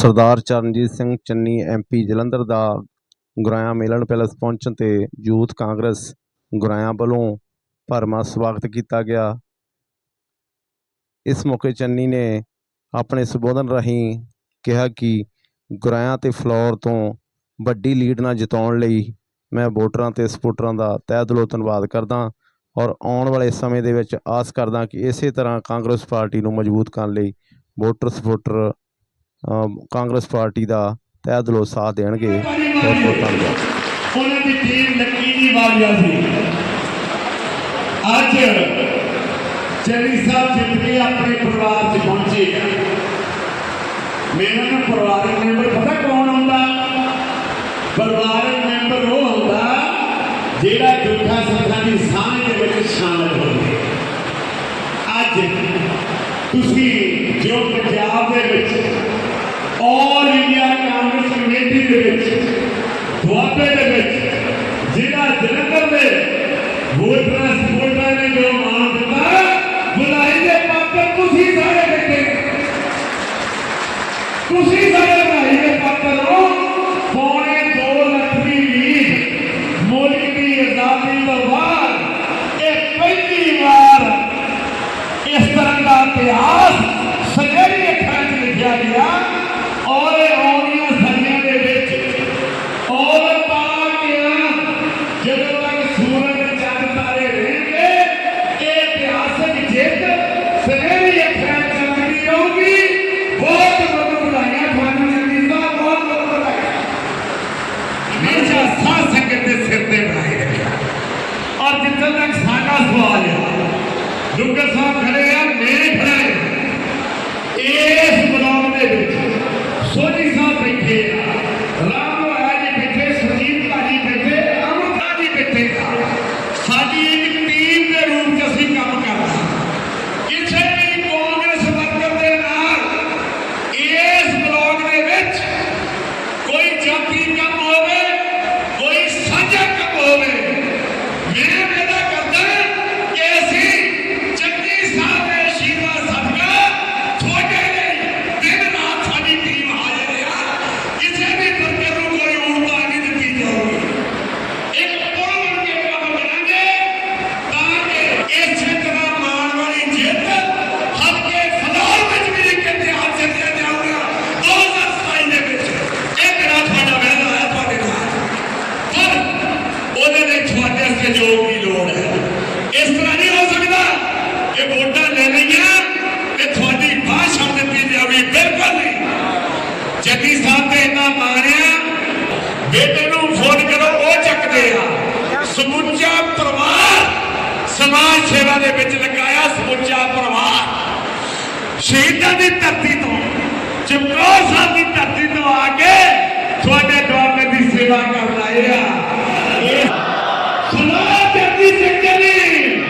ਸਰਦਾਰ Charanjit Singh Channi MP Jalandhar ਦਾ ਗੁਰਾਇਆ Melan palace ਪਹੁੰਚਣ ਤੇ ਯੂਥ ਕਾਂਗਰਸ ਗੁਰਾਇਆ ਵੱਲੋਂ ਭਰਵਾਂ ਸਵਾਗਤ ਕੀਤਾ ਗਿਆ। ਇਸ ਮੌਕੇ ਚੰਨੀ ਨੇ ਆਪਣੇ ਸੰਬੋਧਨ ਰਾਹੀਂ ਕਿਹਾ ਕਿ ਗੁਰਾਇਆ ਤੇ ਫਲੋਰ ਤੋਂ ਵੱਡੀ ਲੀਡ ਨਾਲ ਜਿਤਾਉਣ ਲਈ ਮੈਂ ਵੋਟਰਾਂ ਤੇ ਸਪੋਰਟਰਾਂ ਦਾ ਤਹਿ ਦਿਲੋਂ ਧੰਨਵਾਦ ਕਰਦਾ ਔਰ ਆਉਣ ਵਾਲੇ ਸਮੇਂ ਦੇ ਵਿੱਚ ਆਸ ਕਰਦਾ ਕਿ ਇਸੇ ਤਰ੍ਹਾਂ ਕਾਂਗਰਸ ਪਾਰਟੀ ਨੂੰ ਮਜ਼ਬੂਤ ਕਰਨ ਲਈ ਵੋਟਰ ਸਪੋਰਟਰ ਕਾਂਗਰਸ ਪਾਰਟੀ ਦਾ ਤਹਿ ਦਿਲੋਂ ਸਾਥ ਦੇਣਗੇ ਬਹੁਤ ਬਹੁਤ ਧੰਨਵਾਦ ਉਹਨਾਂ ਦੀ ਟੀਮ ਲੱਕੀ ਦੀ ਸੀ। ਅੱਜ ਚੰਨੀ ਸਾਹਿਬ ਜਿੱਤ ਕੇ ਆਪਣੇ ਪਰਿਵਾਰ 'ਚ ਪਹੁੰਚੇ, ਮੇਰਾ ਨਾ ਪਰਿਵਾਰਕ ਮੈਂਬਰ ਪਤਾ ਕੌਣ ਹੁੰਦਾ? ਪਰਿਵਾਰਕ ਮੈਂਬਰ ਉਹ ਹੁੰਦਾ ਜਿਹੜਾ ਦੁੱਖਾਂ ਸੇਵਾ ਦੇ ਵਿੱਚ ਲਗਾਇਆ ਸਮੁੱਚਾ ਪਰਿਵਾਰ। ਸ਼ਹੀਦਾਂ ਦੀ ਧਰਤੀ ਤੋਂ, ਚਮਕੌਰ ਸਾਹਿਬ ਦੀ ਧਰਤੀ ਤੋਂ ਆ ਕੇ ਤੁਹਾਡੇ ਦੁਆਬੇ ਦੀ ਸੇਵਾ ਕਰਨ ਆਏ ਆ। ਇਹ ਸਲਾਹ ਜੱਗੀ ਸਿੰਘ ਜੱਗੀ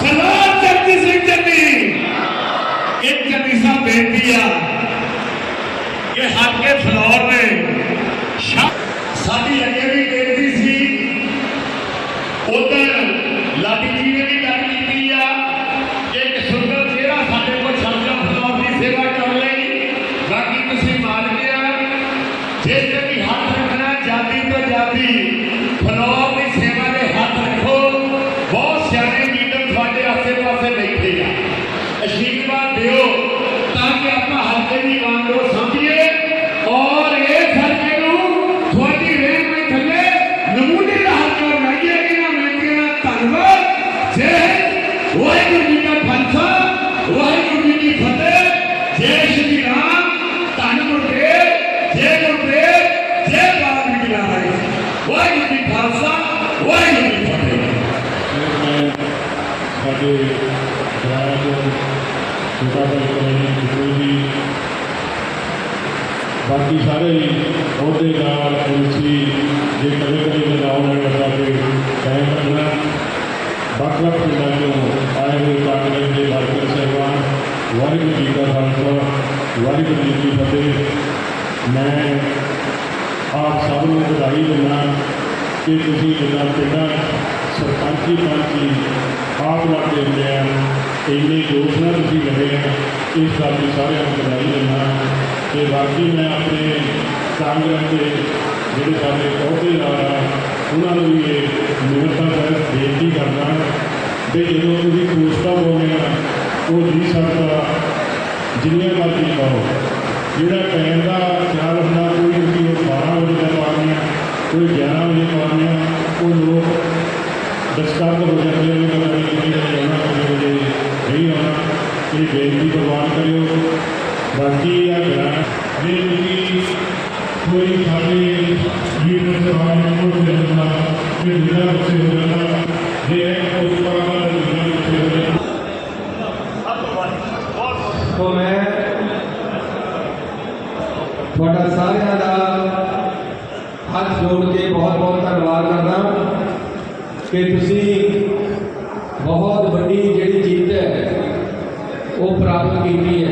ਸਲਾਹ ਜੱਗੀ ਸਿੰਘ ਜੱਗੀ ਇੱਕ ਜੱਗੀ ਸਾਹਿਬ ਬੇਨਤੀ ਆ ਕਿ ਹਲਕੇ ਫਲੋਰ ਨੇ ਸ਼ਾ- ਸਾਡੀ ਅੱਗੇ ਵੀ ਬੇਨਤੀ ਸਾਡੇ ਰਾਜ ਛੋਟਾ ਭਾਈ ਕਮੇਟੀ ਜਿੱਥੇ ਵੀ ਬਾਕੀ ਸਾਰੇ ਹੀ ਅਹੁਦੇਦਾਰ ਐਮਸੀ ਜੇ ਕਦੇ ਕਦੇ ਲਗਾਉਣ ਵਾਲੇ ਲੱਗਾ ਕੇ ਕਾਇਮ ਰੱਖਣਾ ਵੱਖ ਵੱਖ ਪਿੰਡਾਂ ਤੋਂ ਆਏ ਹੋਏ ਕਾਂਗਰਸ ਦੇ ਵਰਕਰ ਸਹਿਬਾਨ ਵਾਹਿਗੁਰੂ ਜੀ ਦਾ ਖਾਲਸਾ ਵਾਹਿਗੁਰੂ ਜੀ ਕੀ ਫਤਿਹ ਮੈਂ ਆਪ ਸਭ ਨੂੰ ਵਧਾਈ ਦਿੰਦਾ ਕਿ ਤੁਸੀਂ ਜਿੰਨਾ ਪਿੰਡਾਂ ਸਰਪੰਚੀ ਪੰਚੀ, ਆਪ ਵਾਟੇ ਹੁੰਦੇ ਆ ਇੰਨੇ ਜੋਸ਼ ਨਾਲ ਤੁਸੀਂ ਲੜੇ ਆ, ਇਸ ਗੱਲ ਦੀ ਸਾਰਿਆਂ ਨੂੰ ਵਧਾਈ ਦਿੰਦਾ ਤੇ ਬਾਕੀ ਮੈਂ ਆਪਣੇ ਕਾਂਗਰਸ ਦੇ ਜਿਹੜੇ ਸਾਡੇ ਅਹੁਦੇਦਾਰ ਆ, ਉਹਨਾਂ ਨੂੰ ਵੀ ਇਹ ਨਿਮਰਤਾ ਸਹਿਤ ਬੇਨਤੀ ਕਰਦਾ ਵੀ ਜਦੋਂ ਤੁਸੀਂ ਪੋਸਟਾਂ ਪਾਉਂਦੇ ਆ, ਉਹ ਜੀ ਸਕਦਾ ਜਿੰਨੇ ਮਰਜ਼ੀ ਪਾਓ। ਜਿਹੜਾ ਟਾਈਮ ਦਾ ਖਿਆਲ ਹੁੰਦਾ, ਕੋਈ ਅਸੀਂ ਉਹ 12 ਵਜੇ ਦਾ ਪਾਉਂਦੇ ਕੋਈ 11 ਵਜੇ ਪਾਉਂਦੇ ਆ ਉਹ ਲੋਕ ਡਿਸਟਰਬ ਹੋ ਜਾਂਦੇ ਨੇ ਪਤਾ ਨਹੀਂ ਕਿੰਨੇ ਵਜੇ ਆਉਣਾ ਕਿੰਨੇ ਵਜੇ ਨਹੀਂ ਆਉਣਾ ਇਹ ਬੇਨਤੀ ਪ੍ਰਵਾਨ ਕਰਿਓ ਬਾਕੀ ਆ ਗ੍ਰਾਂਟ ਜੇ ਤੁਸੀਂ ਕੋਈ ਸਾਡੇ ਲੀਡਰ ਸਭਾ ਨੂੰ ਕੋਈ ਦੇਣਾ ਕਿ ਜਿਹੜਾ ਕਿਸੇ ਹੋ ਜਾਂਦਾ ਜੇ ਇਹ ਉਸ ਪ੍ਰਕਾਰ ਦਾ ਜਿਹੜਾ ਕਿਸੇ ਹੋ ਜਾਂਦਾ तो मैं ਤੁਹਾਡਾ ਸਾਰਿਆਂ ਦਾ ਹੱਥ ਜੋੜ ਕੇ ਬਹੁਤ ਬਹੁਤ ਧੰਨਵਾਦ ਕਰਦਾ ਕਿ ਤੁਸੀਂ ਬਹੁਤ ਵੱਡੀ ਜਿਹੜੀ ਜਿੱਤ ਹੈ ਉਹ ਪ੍ਰਾਪਤ ਕੀਤੀ ਹੈ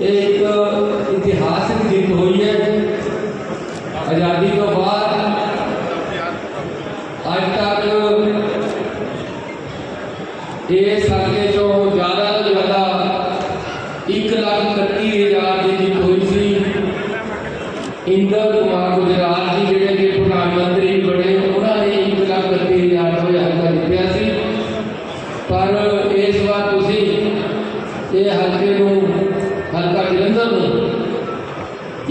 ਇਹ ਇੱਕ ਇਤਿਹਾਸਕ ਜਿੱਤ ਹੋਈ ਹੈ ਆਜ਼ਾਦੀ ਤੋਂ ਬਾਅਦ ਅੱਜ ਤੱਕ ਇਸ ਹਲਕੇ ਚੋਂ ਜ਼ਿਆਦਾ ਤੋਂ ਜ਼ਿਆਦਾ 1 ਲੱਖ ਇਕੱਤੀ ਹਜ਼ਾਰ ਦੀ ਜਿੱਤ ਹੋਈ ਸੀ ਇੰਦਰ ਕੁਮਾਰ ਗੁਜਰਾਲ ਜੀ ਜਿਹੜੇ ਕਿ ਪ੍ਰਧਾਨ ਮੰਤਰੀ ਬਣੇ ਉਹਨਾਂ ਨੇ 1 ਲੱਖ ਇਕੱਤੀ ਹਜ਼ਾਰ ਤੋਂ ਹਲਕਾ ਜਿੱਤਿਆ ਸੀ ਪਰ ਇਸ ਵਾਰ ਤੁਸੀਂ ਇਹ ਹਲਕੇ ਨੂੰ ਹਲਕਾ ਜਲੰਧਰ ਨੂੰ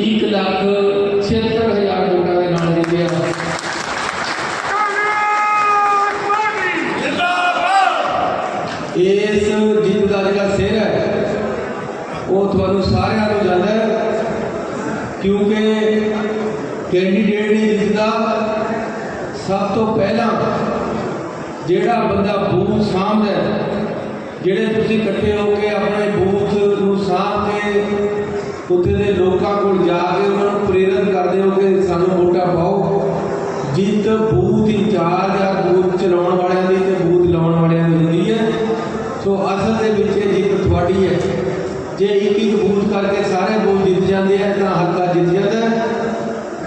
1 ਲੱਖ 76 ਹਜ਼ਾਰ ਵੋਟਾਂ ਦੇ ਨਾਲ ਜਿੱਤਿਆ ਇਸ ਜਿੱਤ ਦਾ ਜਿਹੜਾ ਸਿਰ ਹੈ ਉਹ ਤੁਹਾਨੂੰ ਸਾਰਿਆਂ ਨੂੰ ਜਾਂਦਾ ਹੈ ਕਿਉਂਕਿ ਕੈਂਡੀਡੇਟ ਹੀ ਜਿੱਤਦਾ ਸਭ ਤੋਂ ਪਹਿਲਾਂ ਜਿਹੜਾ ਬੰਦਾ ਬੂਥ ਸਾਂਭਦਾ ਜਿਹੜੇ ਤੁਸੀਂ ਇਕੱਠੇ ਹੋ ਕੇ ਆਪਣੇ ਬੂਥ ਨੂੰ ਸਾਂਭ ਕੇ ਉੱਥੇ ਦੇ ਲੋਕਾਂ ਕੋਲ ਜਾ ਕੇ ਉਹਨਾਂ ਨੂੰ ਪ੍ਰੇਰਿਤ ਕਰਦੇ ਹੋ ਕਿ ਸਾਨੂੰ ਵੋਟਾਂ ਪਾਓ, ਜਿੱਤ ਬੂਥ ਇੰਚਾਰਜ ਆ ਬੂਥ ਚਲਾਉਣ ਵਾਲਿਆਂ ਦੀ ਤੇ ਬੂਥ ਲਾਉਣ ਵਾਲਿਆਂ ਦੀ ਹੁੰਦੀ ਹੈ। ਸੋ ਅਸਲ ਦੇ ਵਿੱਚ ਇਹ ਜਿੱਤ ਤੁਹਾਡੀ ਹੈ। ਜੇ ਇੱਕ ਇੱਕ ਬੂਥ ਕਰਕੇ ਸਾਰੇ ਬੂਥ ਜਿੱਤ ਜਾਂਦੇ ਆ ਤਾਂ ਹਲਕਾ ਜਿੱਤ ਜਾਂਦਾ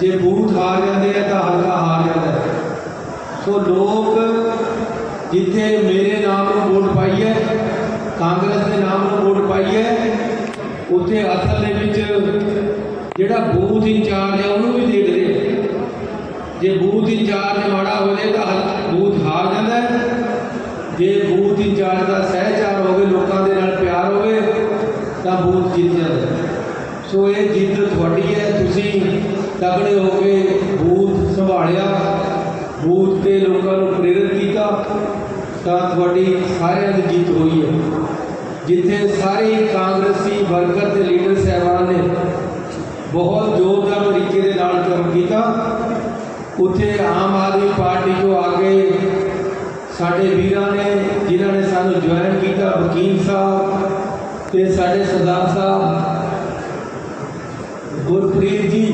ਜੇ ਬੂਥ ਹਾਰ ਜਾਂਦੇ ਆ ਤਾਂ ਹਲਕਾ ਹਾਰ ਜਾਂਦਾ ਸੋ ਲੋਕ ਜਿੱਥੇ ਮੇਰੇ ਨਾਮ ਨੂੰ ਵੋਟ ਪਾਈ ਹੈ, ਕਾਂਗਰਸ ਦੇ ਨਾਮ ਨੂੰ ਵੋਟ ਪਾਈ ਹੈ, ਉੱਥੇ ਅਸਲ ਦੇ ਵਿੱਚ ਜਿਹੜਾ ਬੂਥ ਇੰਚਾਰਜ ਹੈ, ਉਹਨੂੰ ਵੀ ਦੇਖਦੇ ਆ ਜੇ ਬੂਥ ਇੰਚਾਰਜ ਮਾੜਾ ਹੋਵੇ ਤਾਂ ਬੂਥ ਹਾਰ ਜਾਂਦਾ ਜੇ ਬੂਥ ਇੰਚਾਰਜ ਦਾ ਸਹਿਚਾਰ ਹੋਵੇ, ਲੋਕਾਂ ਦੇ ਨਾਲ ਪਿਆਰ ਹੋਵੇ, ਤਾਂ ਬੂਥ ਜਿੱਤ ਜਾਂਦਾ ਸੋ ਇਹ ਜਿੱਦ ਤੁਹਾਡੀ ਹੈ। ਤੁਸੀਂ ਤਗੜੇ ਹੋ ਕੇ ਬੂਥ ਸੰਭਾਲਿਆ। ਬੂਥ ਤੇ ਲੋਕਾਂ ਨੂੰ ਪ੍ਰੇਰਿਤ ਕੀਤਾ ਤਾਂ ਤੁਹਾਡੀ ਸਾਰਿਆਂ ਦੀ ਜਿੱਤ ਹੋਈ ਹੈ। ਜਿੱਥੇ ਸਾਰੇ ਕਾਂਗਰਸੀ ਵਰਕਰ ਤੇ ਲੀਡਰ ਸਹਿਬਾਨ ਨੇ ਬਹੁਤ ਜ਼ੋਰਦਾਰ ਤਰੀਕੇ ਦੇ ਨਾਲ ਕੰਮ ਕੀਤਾ। ਉੱਥੇ ਆਮ ਆਦਮੀ ਪਾਰਟੀ ਤੋਂ ਆ ਕੇ ਸਾਡੇ ਵੀਰਾਂ ਨੇ, ਜਿਨ੍ਹਾਂ ਨੇ ਸਾਨੂੰ ਜੁਆਇਨ ਕੀਤਾ, ਵਕੀਲ ਸਾਹਿਬ ਤੇ ਸਾਡੇ ਸਰਦਾਰ ਸਾਹਿਬ, ਗੁਰਪ੍ਰੀਤ ਜੀ,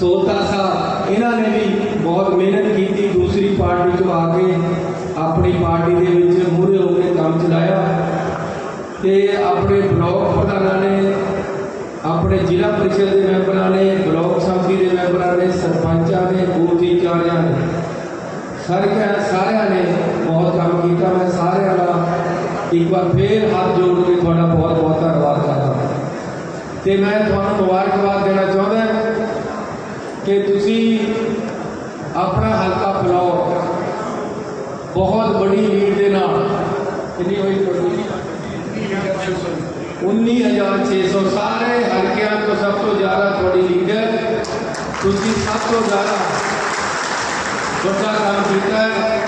ਸੋਤਾ ਸਾਹਿਬ, ਇਹਨਾਂ ਨੇ ਵੀ ਬਹੁਤ ਮਿਹਨਤ ਕੀਤੀ, ਦੂਸਰੀ ਪਾਰਟੀ ਤੋਂ ਆ ਕੇ ਆਪਣੀ ਪਾਰਟੀ ਦੇ ਵਿੱਚ ਮੂਹਰੇ ਹੋ ਕੇ ਕੰਮ ਚਲਾਇਆ। ਤੇ ਆਪਣੇ ਬਲਾਕ ਪ੍ਰਧਾਨਾਂ ਨੇ, ਆਪਣੇ ਜ਼ਿਲ੍ਹਾ ਪਰਿਸ਼ਦ ਦੇ ਮੈਂਬਰਾਂ ਨੇ, ਬਲਾਕ ਸਮਿਤੀ ਦੇ ਮੈਂਬਰਾਂ ਨੇ, ਸਰਪੰਚਾਂ ਨੇ ਬੂਥ ਇੰਚਾਰਜਾਂ ਨੇ, ਸਾਰਿਆਂ ਸਾਰਿਆਂ ਨੇ ਬਹੁਤ ਕੰਮ ਕੀਤਾ। ਮੈਂ ਸਾਰਿਆਂ ਦਾ ਇੱਕ ਵਾਰ ਫੇਰ ਹੱਥ ਜੋੜ ਕੇ ਤੁਹਾਡਾ ਬਹੁਤ ਬਹੁਤ ਧੰਨਵਾਦ ਕਰਦਾ ਹਾਂ। ਤੇ ਮੈਂ ਤੁਹਾਨੂੰ ਮੁਬਾਰਕਬਾਦ ਦੇਣਾ ਚਾਹੁੰਦਾ ਕਿ ਤੁਸੀਂ ਆਪਣਾ ਹਲਕਾ ਬਲਾਕ ਬਹੁਤ ਬੜੀ ਲੀਡ ਦੇ ਨਾਲ। ਕਿੰਨੀ ਹੋਈ ਤੁਹਾਡੀ? 19600 ਸਾਰੇ ਹਲਕਿਆਂ ਤੋਂ ਸਭ ਤੋਂ ਜ਼ਿਆਦਾ ਤੁਹਾਡੀ ਲੀਡ ਹੈ। ਤੁਸੀਂ ਸਭ ਤੋਂ ਜ਼ਿਆਦਾ ਵੱਡਾ ਕੰਮ ਕੀਤਾ ਹੈ।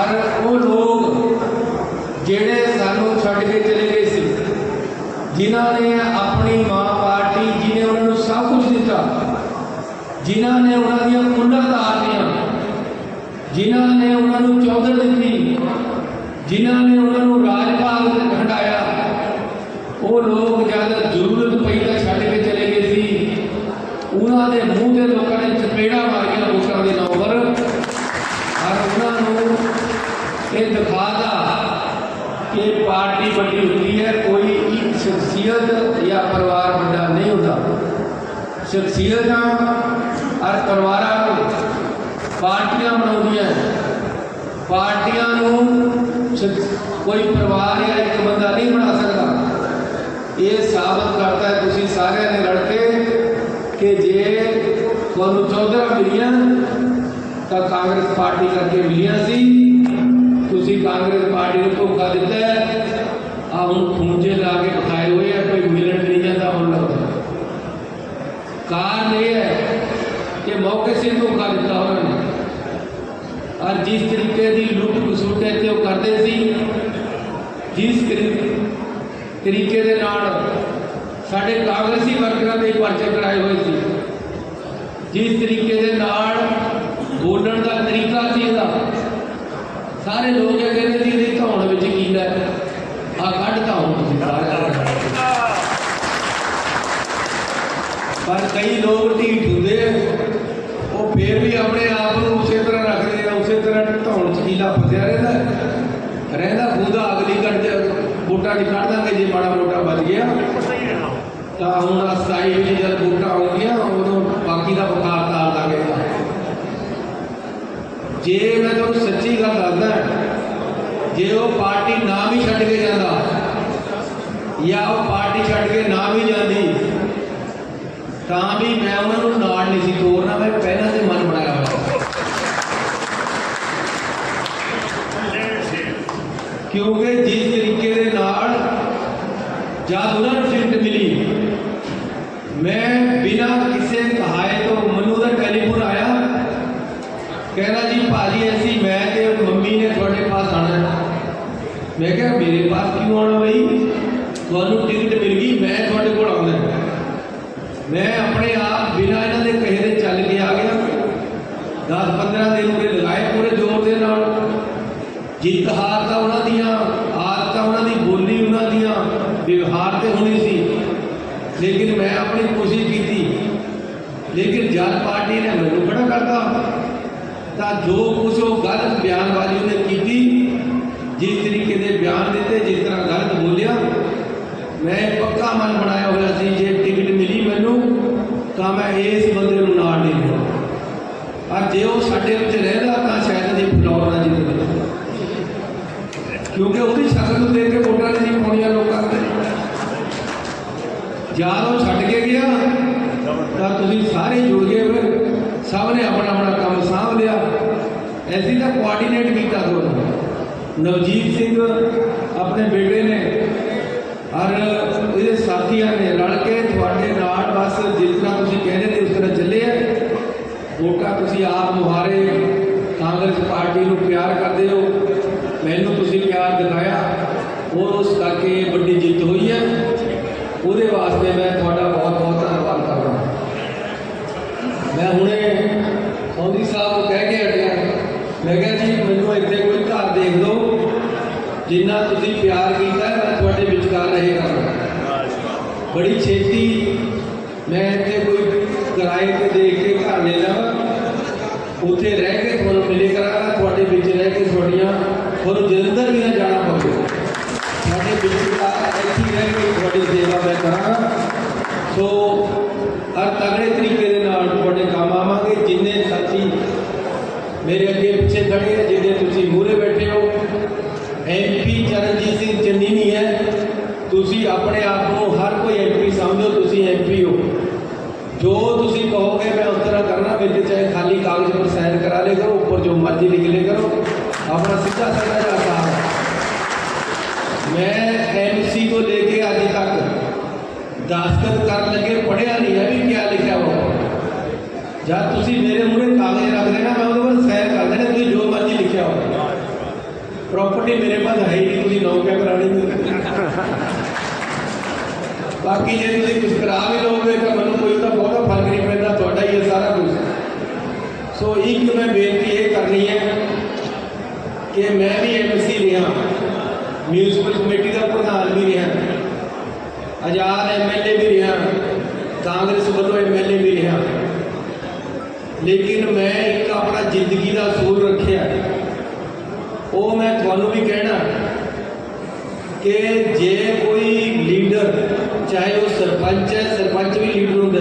ਔਰ ਉਹ ਲੋਕ ਜਿਹੜੇ ਸਾਨੂੰ ਛੱਡ ਕੇ ਚਲੇ ਗਏ ਸੀ, ਜਿਨ੍ਹਾਂ ਨੇ ਆਪਣੀ ਮਾਂ ਪਾਰਟੀ ਜਿਹਨੇ ਉਹਨਾਂ ਨੂੰ ਸਭ ਕੁਝ ਦਿੱਤਾ ਜਿਨ੍ਹਾਂ ਨੇ ਉਹਨਾਂ ਦੀਆਂ ਕੁੰਡਾਂ ਤਾਰਨੀਆਂ, ਜਿਨ੍ਹਾਂ ਨੇ ਉਹਨਾਂ ਨੂੰ ਚੌਧਰ ਦਿੱਤੀ, ਜਿਨ੍ਹਾਂ ਨੇ ਉਹਨਾਂ ਨੂੰ ਰਾਜਪਾਲ ਹਟਾਇਆ ਉਹ ਲੋਕ ਜਦ ਜ਼ਰੂਰਤ ਪਈ ਤਾਂ ਛੱਡ ਕੇ ਚਲੇ ਗਏ ਸੀ, ਉਹਨਾਂ ਦੇ ਮੂੰਹ ਤੇ ਲੋਕਾਂ ਨੇ ਚਪੇੜਾ ਮਾਰੀਆਂ ਲੋਕਾਂ ਦੇ ਨਾਂ ਪਰ ਔਰ ਉਹਨਾਂ ਨੂੰ ਇਹ ਦਿਖਾਦਾ ਕਿ ਪਾਰਟੀ ਵੱਡੀ ਹੁੰਦੀ ਹੈ, ਕੋਈ ਇੱਕ ਸ਼ਖਸੀਅਤ ਜਾਂ ਪਰਿਵਾਰ ਵੱਡਾ ਨਹੀਂ ਹੁੰਦਾ। ਸ਼ਖਸੀਅਤਾਂ ਔਰ ਪਰਿਵਾਰਾਂ ਨੂੰ ਪਾਰਟੀਆਂ ਬਣਾਉਂਦੀਆਂ ਪਾਰਟੀਆਂ ਨੂੰ ਸ਼ਖ- ਕੋਈ ਪਰਿਵਾਰ ਜਾਂ ਇੱਕ ਬੰਦਾ ਨਹੀਂ ਬਣਾ ਸਕਦਾ। ਇਹ ਸਾਬਤ ਕਰਦਾ ਹੈ ਤੁਸੀਂ ਸਾਰਿਆਂ ਨੇ ਰਲ ਕੇ ਕਿ ਜੇ ਤੁਹਾਨੂੰ ਚੌਧਰਾ ਮਿਲੀਆਂ, ਤਾਂ ਕਾਂਗਰਸ ਪਾਰਟੀ ਕਰਕੇ ਮਿਲੀਆਂ ਸੀ। ਤੁਸੀਂ ਕਾਂਗਰਸ ਪਾਰਟੀ ਨੂੰ ਧੋਖਾ ਦਿੱਤਾ ਹੈ। ਆ ਹੁਣ ਖੂੰਜੇ ਲਾ ਕੇ ਬਿਠਾਏ ਹੋਏ ਆ, ਕੋਈ ਮਿਲਣ ਨਹੀਂ ਜਾਂਦਾ, ਹੁਣ ਲੱਗਦਾ। ਕਾਰਨ ਇਹ ਹੈ ਕਿ ਮੌਕੇ ਸਿਰ ਧੋਖਾ ਦਿੱਤਾ ਉਹਨਾਂ ਨੇ। ਔਰ ਜਿਸ ਤਰੀਕੇ ਦੀ ਲੁੱਟ ਖਸੁੱਟ ਇੱਥੇ ਉਹ ਕਰਦੇ ਸੀ, ਜਿਸ ਤਰੀਕੇ ਦੇ ਨਾਲ ਸਾਡੇ ਕਾਂਗਰਸੀ ਵਰਕਰਾਂ ਦੇ ਪਰਚੇ ਕਰਾਏ ਹੋਏ ਸੀ। ਜਿਸ ਤਰੀਕੇ ਦੇ ਨਾਲ ਬੋਲਣ ਦਾ ਤਰੀਕਾ ਸੀ ਇਹਦਾ ਸਾਰੇ ਲੋਕ ਇਹ ਕਹਿੰਦੇ ਸੀ ਇਹਦੀ ਧੌਣ ਵਿੱਚ ਕੀ ਹੈ ਆ ਕੱਢ ਧੌਣ ਤੁਸੀਂ ਸਾਰੇ ਪਰ ਕਈ ਲੋਕ ਢੀਠ ਹੁੰਦੇ ਆ, ਉਹ ਫੇਰ ਵੀ ਆਪਣੇ ਆਪ ਨੂੰ ਉਸੇ ਤਰ੍ਹਾਂ ਰੱਖਦੇ ਆ ਉਸੇ ਤਰ੍ਹਾਂ ਧੌਣ ਚ ਕੀਲਾ ਫਸਿਆ ਰਹਿੰਦਾ ਰਹਿੰਦਾ ਖੁਦਾ ਅਗਲੀ ਕੱਢ ਚ ਬੂਟਾ ਨਹੀਂ ਕੱਢ ਦਾਂਗੇ ਜੇ ਮਾੜਾ ਮੋਟਾ ਬਚ ਗਿਆ ਤਾਂ ਹੁਣ ਅਸਤਾਈ ਵਿੱਚ ਜਦ ਬੂਟਾ ਹੋ ਉਦੋਂ ਬਾਕੀ ਦਾ ਬੁਖਾਰ ਤਾਰ ਦਾਂਗੇ ਜੇ ਮੈਂ ਤੁਹਾਨੂੰ ਸੱਚੀ ਗੱਲ ਦੱਸਦਾ, ਜੇ ਉਹ ਪਾਰਟੀ ਨਾਮ ਹੀ ਛੱਡ ਕੇ ਜਾਂਦਾ, ਜਾਂ ਉਹ ਪਾਰਟੀ ਛੱਡ ਕੇ ਨਾ ਵੀ ਜਾਂਦੀ, ਤਾਂ ਵੀ ਮੈਂ ਉਹਨਾਂ ਨੂੰ ਨਾਲ ਨਹੀਂ ਸੀ ਤੋਰਨਾ, ਮੈਂ ਪਹਿਲਾਂ ਤੇ ਮਨ ਬਣਾਇਆ ਹੋਇਆ ਕਿਉਂਕਿ ਜਿਸ ਤਰੀਕੇ ਦੇ ਨਾਲ ਜਦ ਉਹਨਾਂ ਨੂੰ ਮੈਂ ਬਿਨਾਂ ਕਿਸੇ ਕਹਾਏ ਤੋਂ ਮਨੂ ਦਾ ਟੈਲੀਫੋਨ ਆਇਆ। ਕਹਿੰਦਾ ਜੀ, ਭਾਜੀ, ਅਸੀਂ ਮੈਂ ਤੇ ਮੰਮੀ ਨੇ ਤੁਹਾਡੇ ਪਾਸ ਆਣਾ ਮੈਂ ਕਿਹਾ, ਮੇਰੇ ਪਾਸ ਕਿਉਂ ਆਉਣਾ ਬਈ? ਤੁਹਾਨੂੰ ਟਿਕਟ ਮਿਲ ਗਈ, ਮੈਂ ਤੁਹਾਡੇ ਕੋਲ ਆਉਣਾ ਮੈਂ ਆਪਣੇ ਆਪ ਬਿਨਾਂ ਇਹਨਾਂ ਦੇ ਕਹੇ ਦੇ ਚੱਲ ਕੇ ਆ ਗਿਆ। 10 15 ਦਿਨ ਉਹਨੇ ਲਗਾਏ ਪੂਰੇ ਜ਼ੋਰ ਦੇ ਨਾਲ। ਜਿੱਤ ਹਾਰ ਤਾਂ ਉਹਨਾਂ ਦੀਆਂ ਆਦਤਾਂ ਉਹਨਾਂ ਦੀ, ਬੋਲੀ ਉਹਨਾਂ ਦੀਆਂ, ਵਿਵਹਾਰ ਤੇ ਹੋਣੀ ਸੀ। ਲੇਕਿਨ ਮੈਂ ਆਪਣੀ ਕੋਸ਼ਿਸ਼ ਕੀਤੀ। ਲੇਕਿਨ ਜਦ ਪਾਰਟੀ ਨੇ ਮੈਨੂੰ ਖੜਾ ਕਰਤਾ। ਤਾਂ ਜੋ ਕੁਝ ਉਹ ਗਲਤ ਬਿਆਨਬਾਜ਼ੀ ਉਹਨੇ ਕੀਤੀ, ਜਿਸ ਤਰੀਕੇ ਦੇ ਬਿਆਨ ਦਿੱਤੇ, ਜਿਸ ਤਰ੍ਹਾਂ ਗਲਤ ਬੋਲਿਆ, ਮੈਂ ਪੱਕਾ ਮਨ ਬਣਾਇਆ ਹੋਇਆ ਸੀ, ਜੇ ਟਿਕਟ ਮਿਲੀ ਮੈਨੂੰ, ਤਾਂ ਮੈਂ ਇਸ ਬੰਦੇ ਨੂੰ ਨਾਲ ਨਹੀਂ ਲਿਆ ਪਰ ਜੇ ਉਹ ਸਾਡੇ ਵਿੱਚ ਰਹਿੰਦਾ, ਤਾਂ ਸ਼ਾਇਦ ਅਸੀਂ ਫਲੋਰ ਨਾ ਜਿੱਤਦੇ। ਕਿਉਂਕਿ ਉਹਦੀ ਸ਼ਕਲ ਨੂੰ ਦੇਖ ਕੇ ਵੋਟਾਂ ਨਹੀਂ ਪਾਉਣੀਆਂ ਲੋਕਾਂ ਨੇ ਉਹ ਛੱਡ ਕੇ ਗਿਆ। ਤਾਂ ਤੁਸੀਂ ਸਾਰੇ ਜੁੜ ਗਏ ਫਿਰ ਸਭ ਨੇ ਆਪਣਾ ਆਪਣਾ ਕੰਮ ਸਾਂਭ ਲਿਆ। ਐਸੀ ਤਾਂ ਕੋਆਰਡੀਨੇਟ ਕੀਤਾ ਦੋਨੋਂ ਨਵਜੀਤ ਸਿੰਘ ਆਪਣੇ ਬੇਟੇ ਨੇ ਔਰ ਇਹਦੇ ਸਾਥੀਆਂ ਨੇ ਰਲ ਕੇ ਤੁਹਾਡੇ ਨਾਲ ਬਸ ਜਿਸ ਤਰ੍ਹਾਂ ਤੁਸੀਂ ਕਹਿੰਦੇ ਨੇ ਉਸ ਤਰ੍ਹਾਂ ਚੱਲੇ ਆ। ਵੋਟਾਂ ਤੁਸੀਂ ਆਪ ਮੁਹਾਰੇ ਕਾਂਗਰਸ ਪਾਰਟੀ ਨੂੰ ਪਿਆਰ ਕਰਦੇ ਹੋ। ਮੈਨੂੰ ਤੁਸੀਂ ਪਿਆਰ ਦਿਖਾਇਆ। ਔਰ ਉਸ ਕਰਕੇ ਵੱਡੀ ਜਿੱਤ ਹੋਈ ਹੈ। ਉਹਦੇ ਵਾਸਤੇ ਮੈਂ ਤੁਹਾਡਾ ਬਹੁਤ ਬਹੁਤ ਧੰਨਵਾਦ ਕਰਦਾ ਮੈਂ ਹੁਣੇ ਮੋਦੀ ਸਾਹਿਬ ਨੂੰ ਕਹਿ ਕੇ ਹਟਿਆ। ਮੈਂ ਕਿਹਾ ਜੀ, ਮੈਨੂੰ ਇੱਥੇ ਕੋਈ ਘਰ ਦੇਖ ਦਿਓ ਜਿੰਨਾ ਤੁਸੀਂ ਪਿਆਰ ਕੀਤਾ ਮੈਂ ਤੁਹਾਡੇ ਵਿਚਕਾਰ ਰਹੇਗਾ। ਬੜੀ ਛੇਤੀ ਮੈਂ ਇੱਥੇ ਕੋਈ ਕਿਰਾਏ ਤੇ ਦੇਖ ਕੇ ਘਰ ਲੈ ਲਵਾਂ। ਉੱਥੇ ਰਹਿ ਕੇ ਤੁਹਾਨੂੰ ਮਿਲੇ ਕਰਾਂਗਾ, ਤੁਹਾਡੇ ਵਿੱਚ ਰਹਿ ਕੇ ਤੁਹਾਡੀਆਂ, ਤੁਹਾਨੂੰ ਜਲੰਧਰ ਵੀ ਨਾ میرے اگیں پیچھے کھڑے ہیں جیسے موہرے بیٹھے ہو۔ ایم پی چرنجیت چیز نہیں ہے۔ اپنے آپ کو ہر کوئی ایم پی سمجھو ایم پی ہو۔ جو تم کہ میں اس طرح کرنا، میرے چاہے خالی کاغذ سائن کرا لے کرو جو مرضی نکلے کرو۔ اپنا سیٹا سا میں ایم سی کو لے کے اب تک دسخت کر لگے، پڑھیا نہیں ہے کیا لکھا ہوا۔ جب تھی میرے ਪ੍ਰੋਪਰਟੀ ਮੇਰੇ ਪਾਸ ਹੈ ਹੀ ਨਹੀਂ, ਤੁਸੀਂ ਨੌਕਿਆ ਕਰਾਣੀ ਬਾਕੀ ਜੇ ਤੁਸੀਂ ਕੁਝ ਕਰਾ ਵੀ ਲਓਗੇ ਤਾਂ ਮੈਨੂੰ ਕੋਈ ਤਾਂ ਬਹੁਤਾ ਫ਼ਰਕ ਨਹੀਂ ਪੈਂਦਾ, ਤੁਹਾਡਾ ਹੀ ਹੈ ਸਾਰਾ ਕੁਝ। ਸੋ ਇੱਕ ਮੈਂ ਬੇਨਤੀ ਇਹ ਕਰਨੀ ਹੈ ਕਿ ਮੈਂ ਵੀ ਐਮਸੀ ਰਿਹਾ ਮਿਊਨਿਸਪਲ ਕਮੇਟੀ ਦਾ ਪ੍ਰਧਾਨ ਵੀ ਰਿਹਾ ਆਜ਼ਾਦ ਐਮਐਲਏ ਵੀ ਰਿਹਾ ਕਾਂਗਰਸ ਵੱਲੋਂ ਐਮਐਲਏ ਵੀ ਰਿਹਾ ਲੇਕਿਨ ਮੈਂ ਇੱਕ ਆਪਣਾ ਜ਼ਿੰਦਗੀ ਦਾ ਸੂਲ ਰੱਖਿਆ ਉਹ ਮੈਂ ਤੁਹਾਨੂੰ ਵੀ ਕਹਿਣਾ ਕਿ ਜੇ ਕੋਈ ਲੀਡਰ, ਚਾਹੇ ਉਹ ਸਰਪੰਚ ਹੈ, ਸਰਪੰਚ ਵੀ ਲੀਡਰ ਹੁੰਦਾ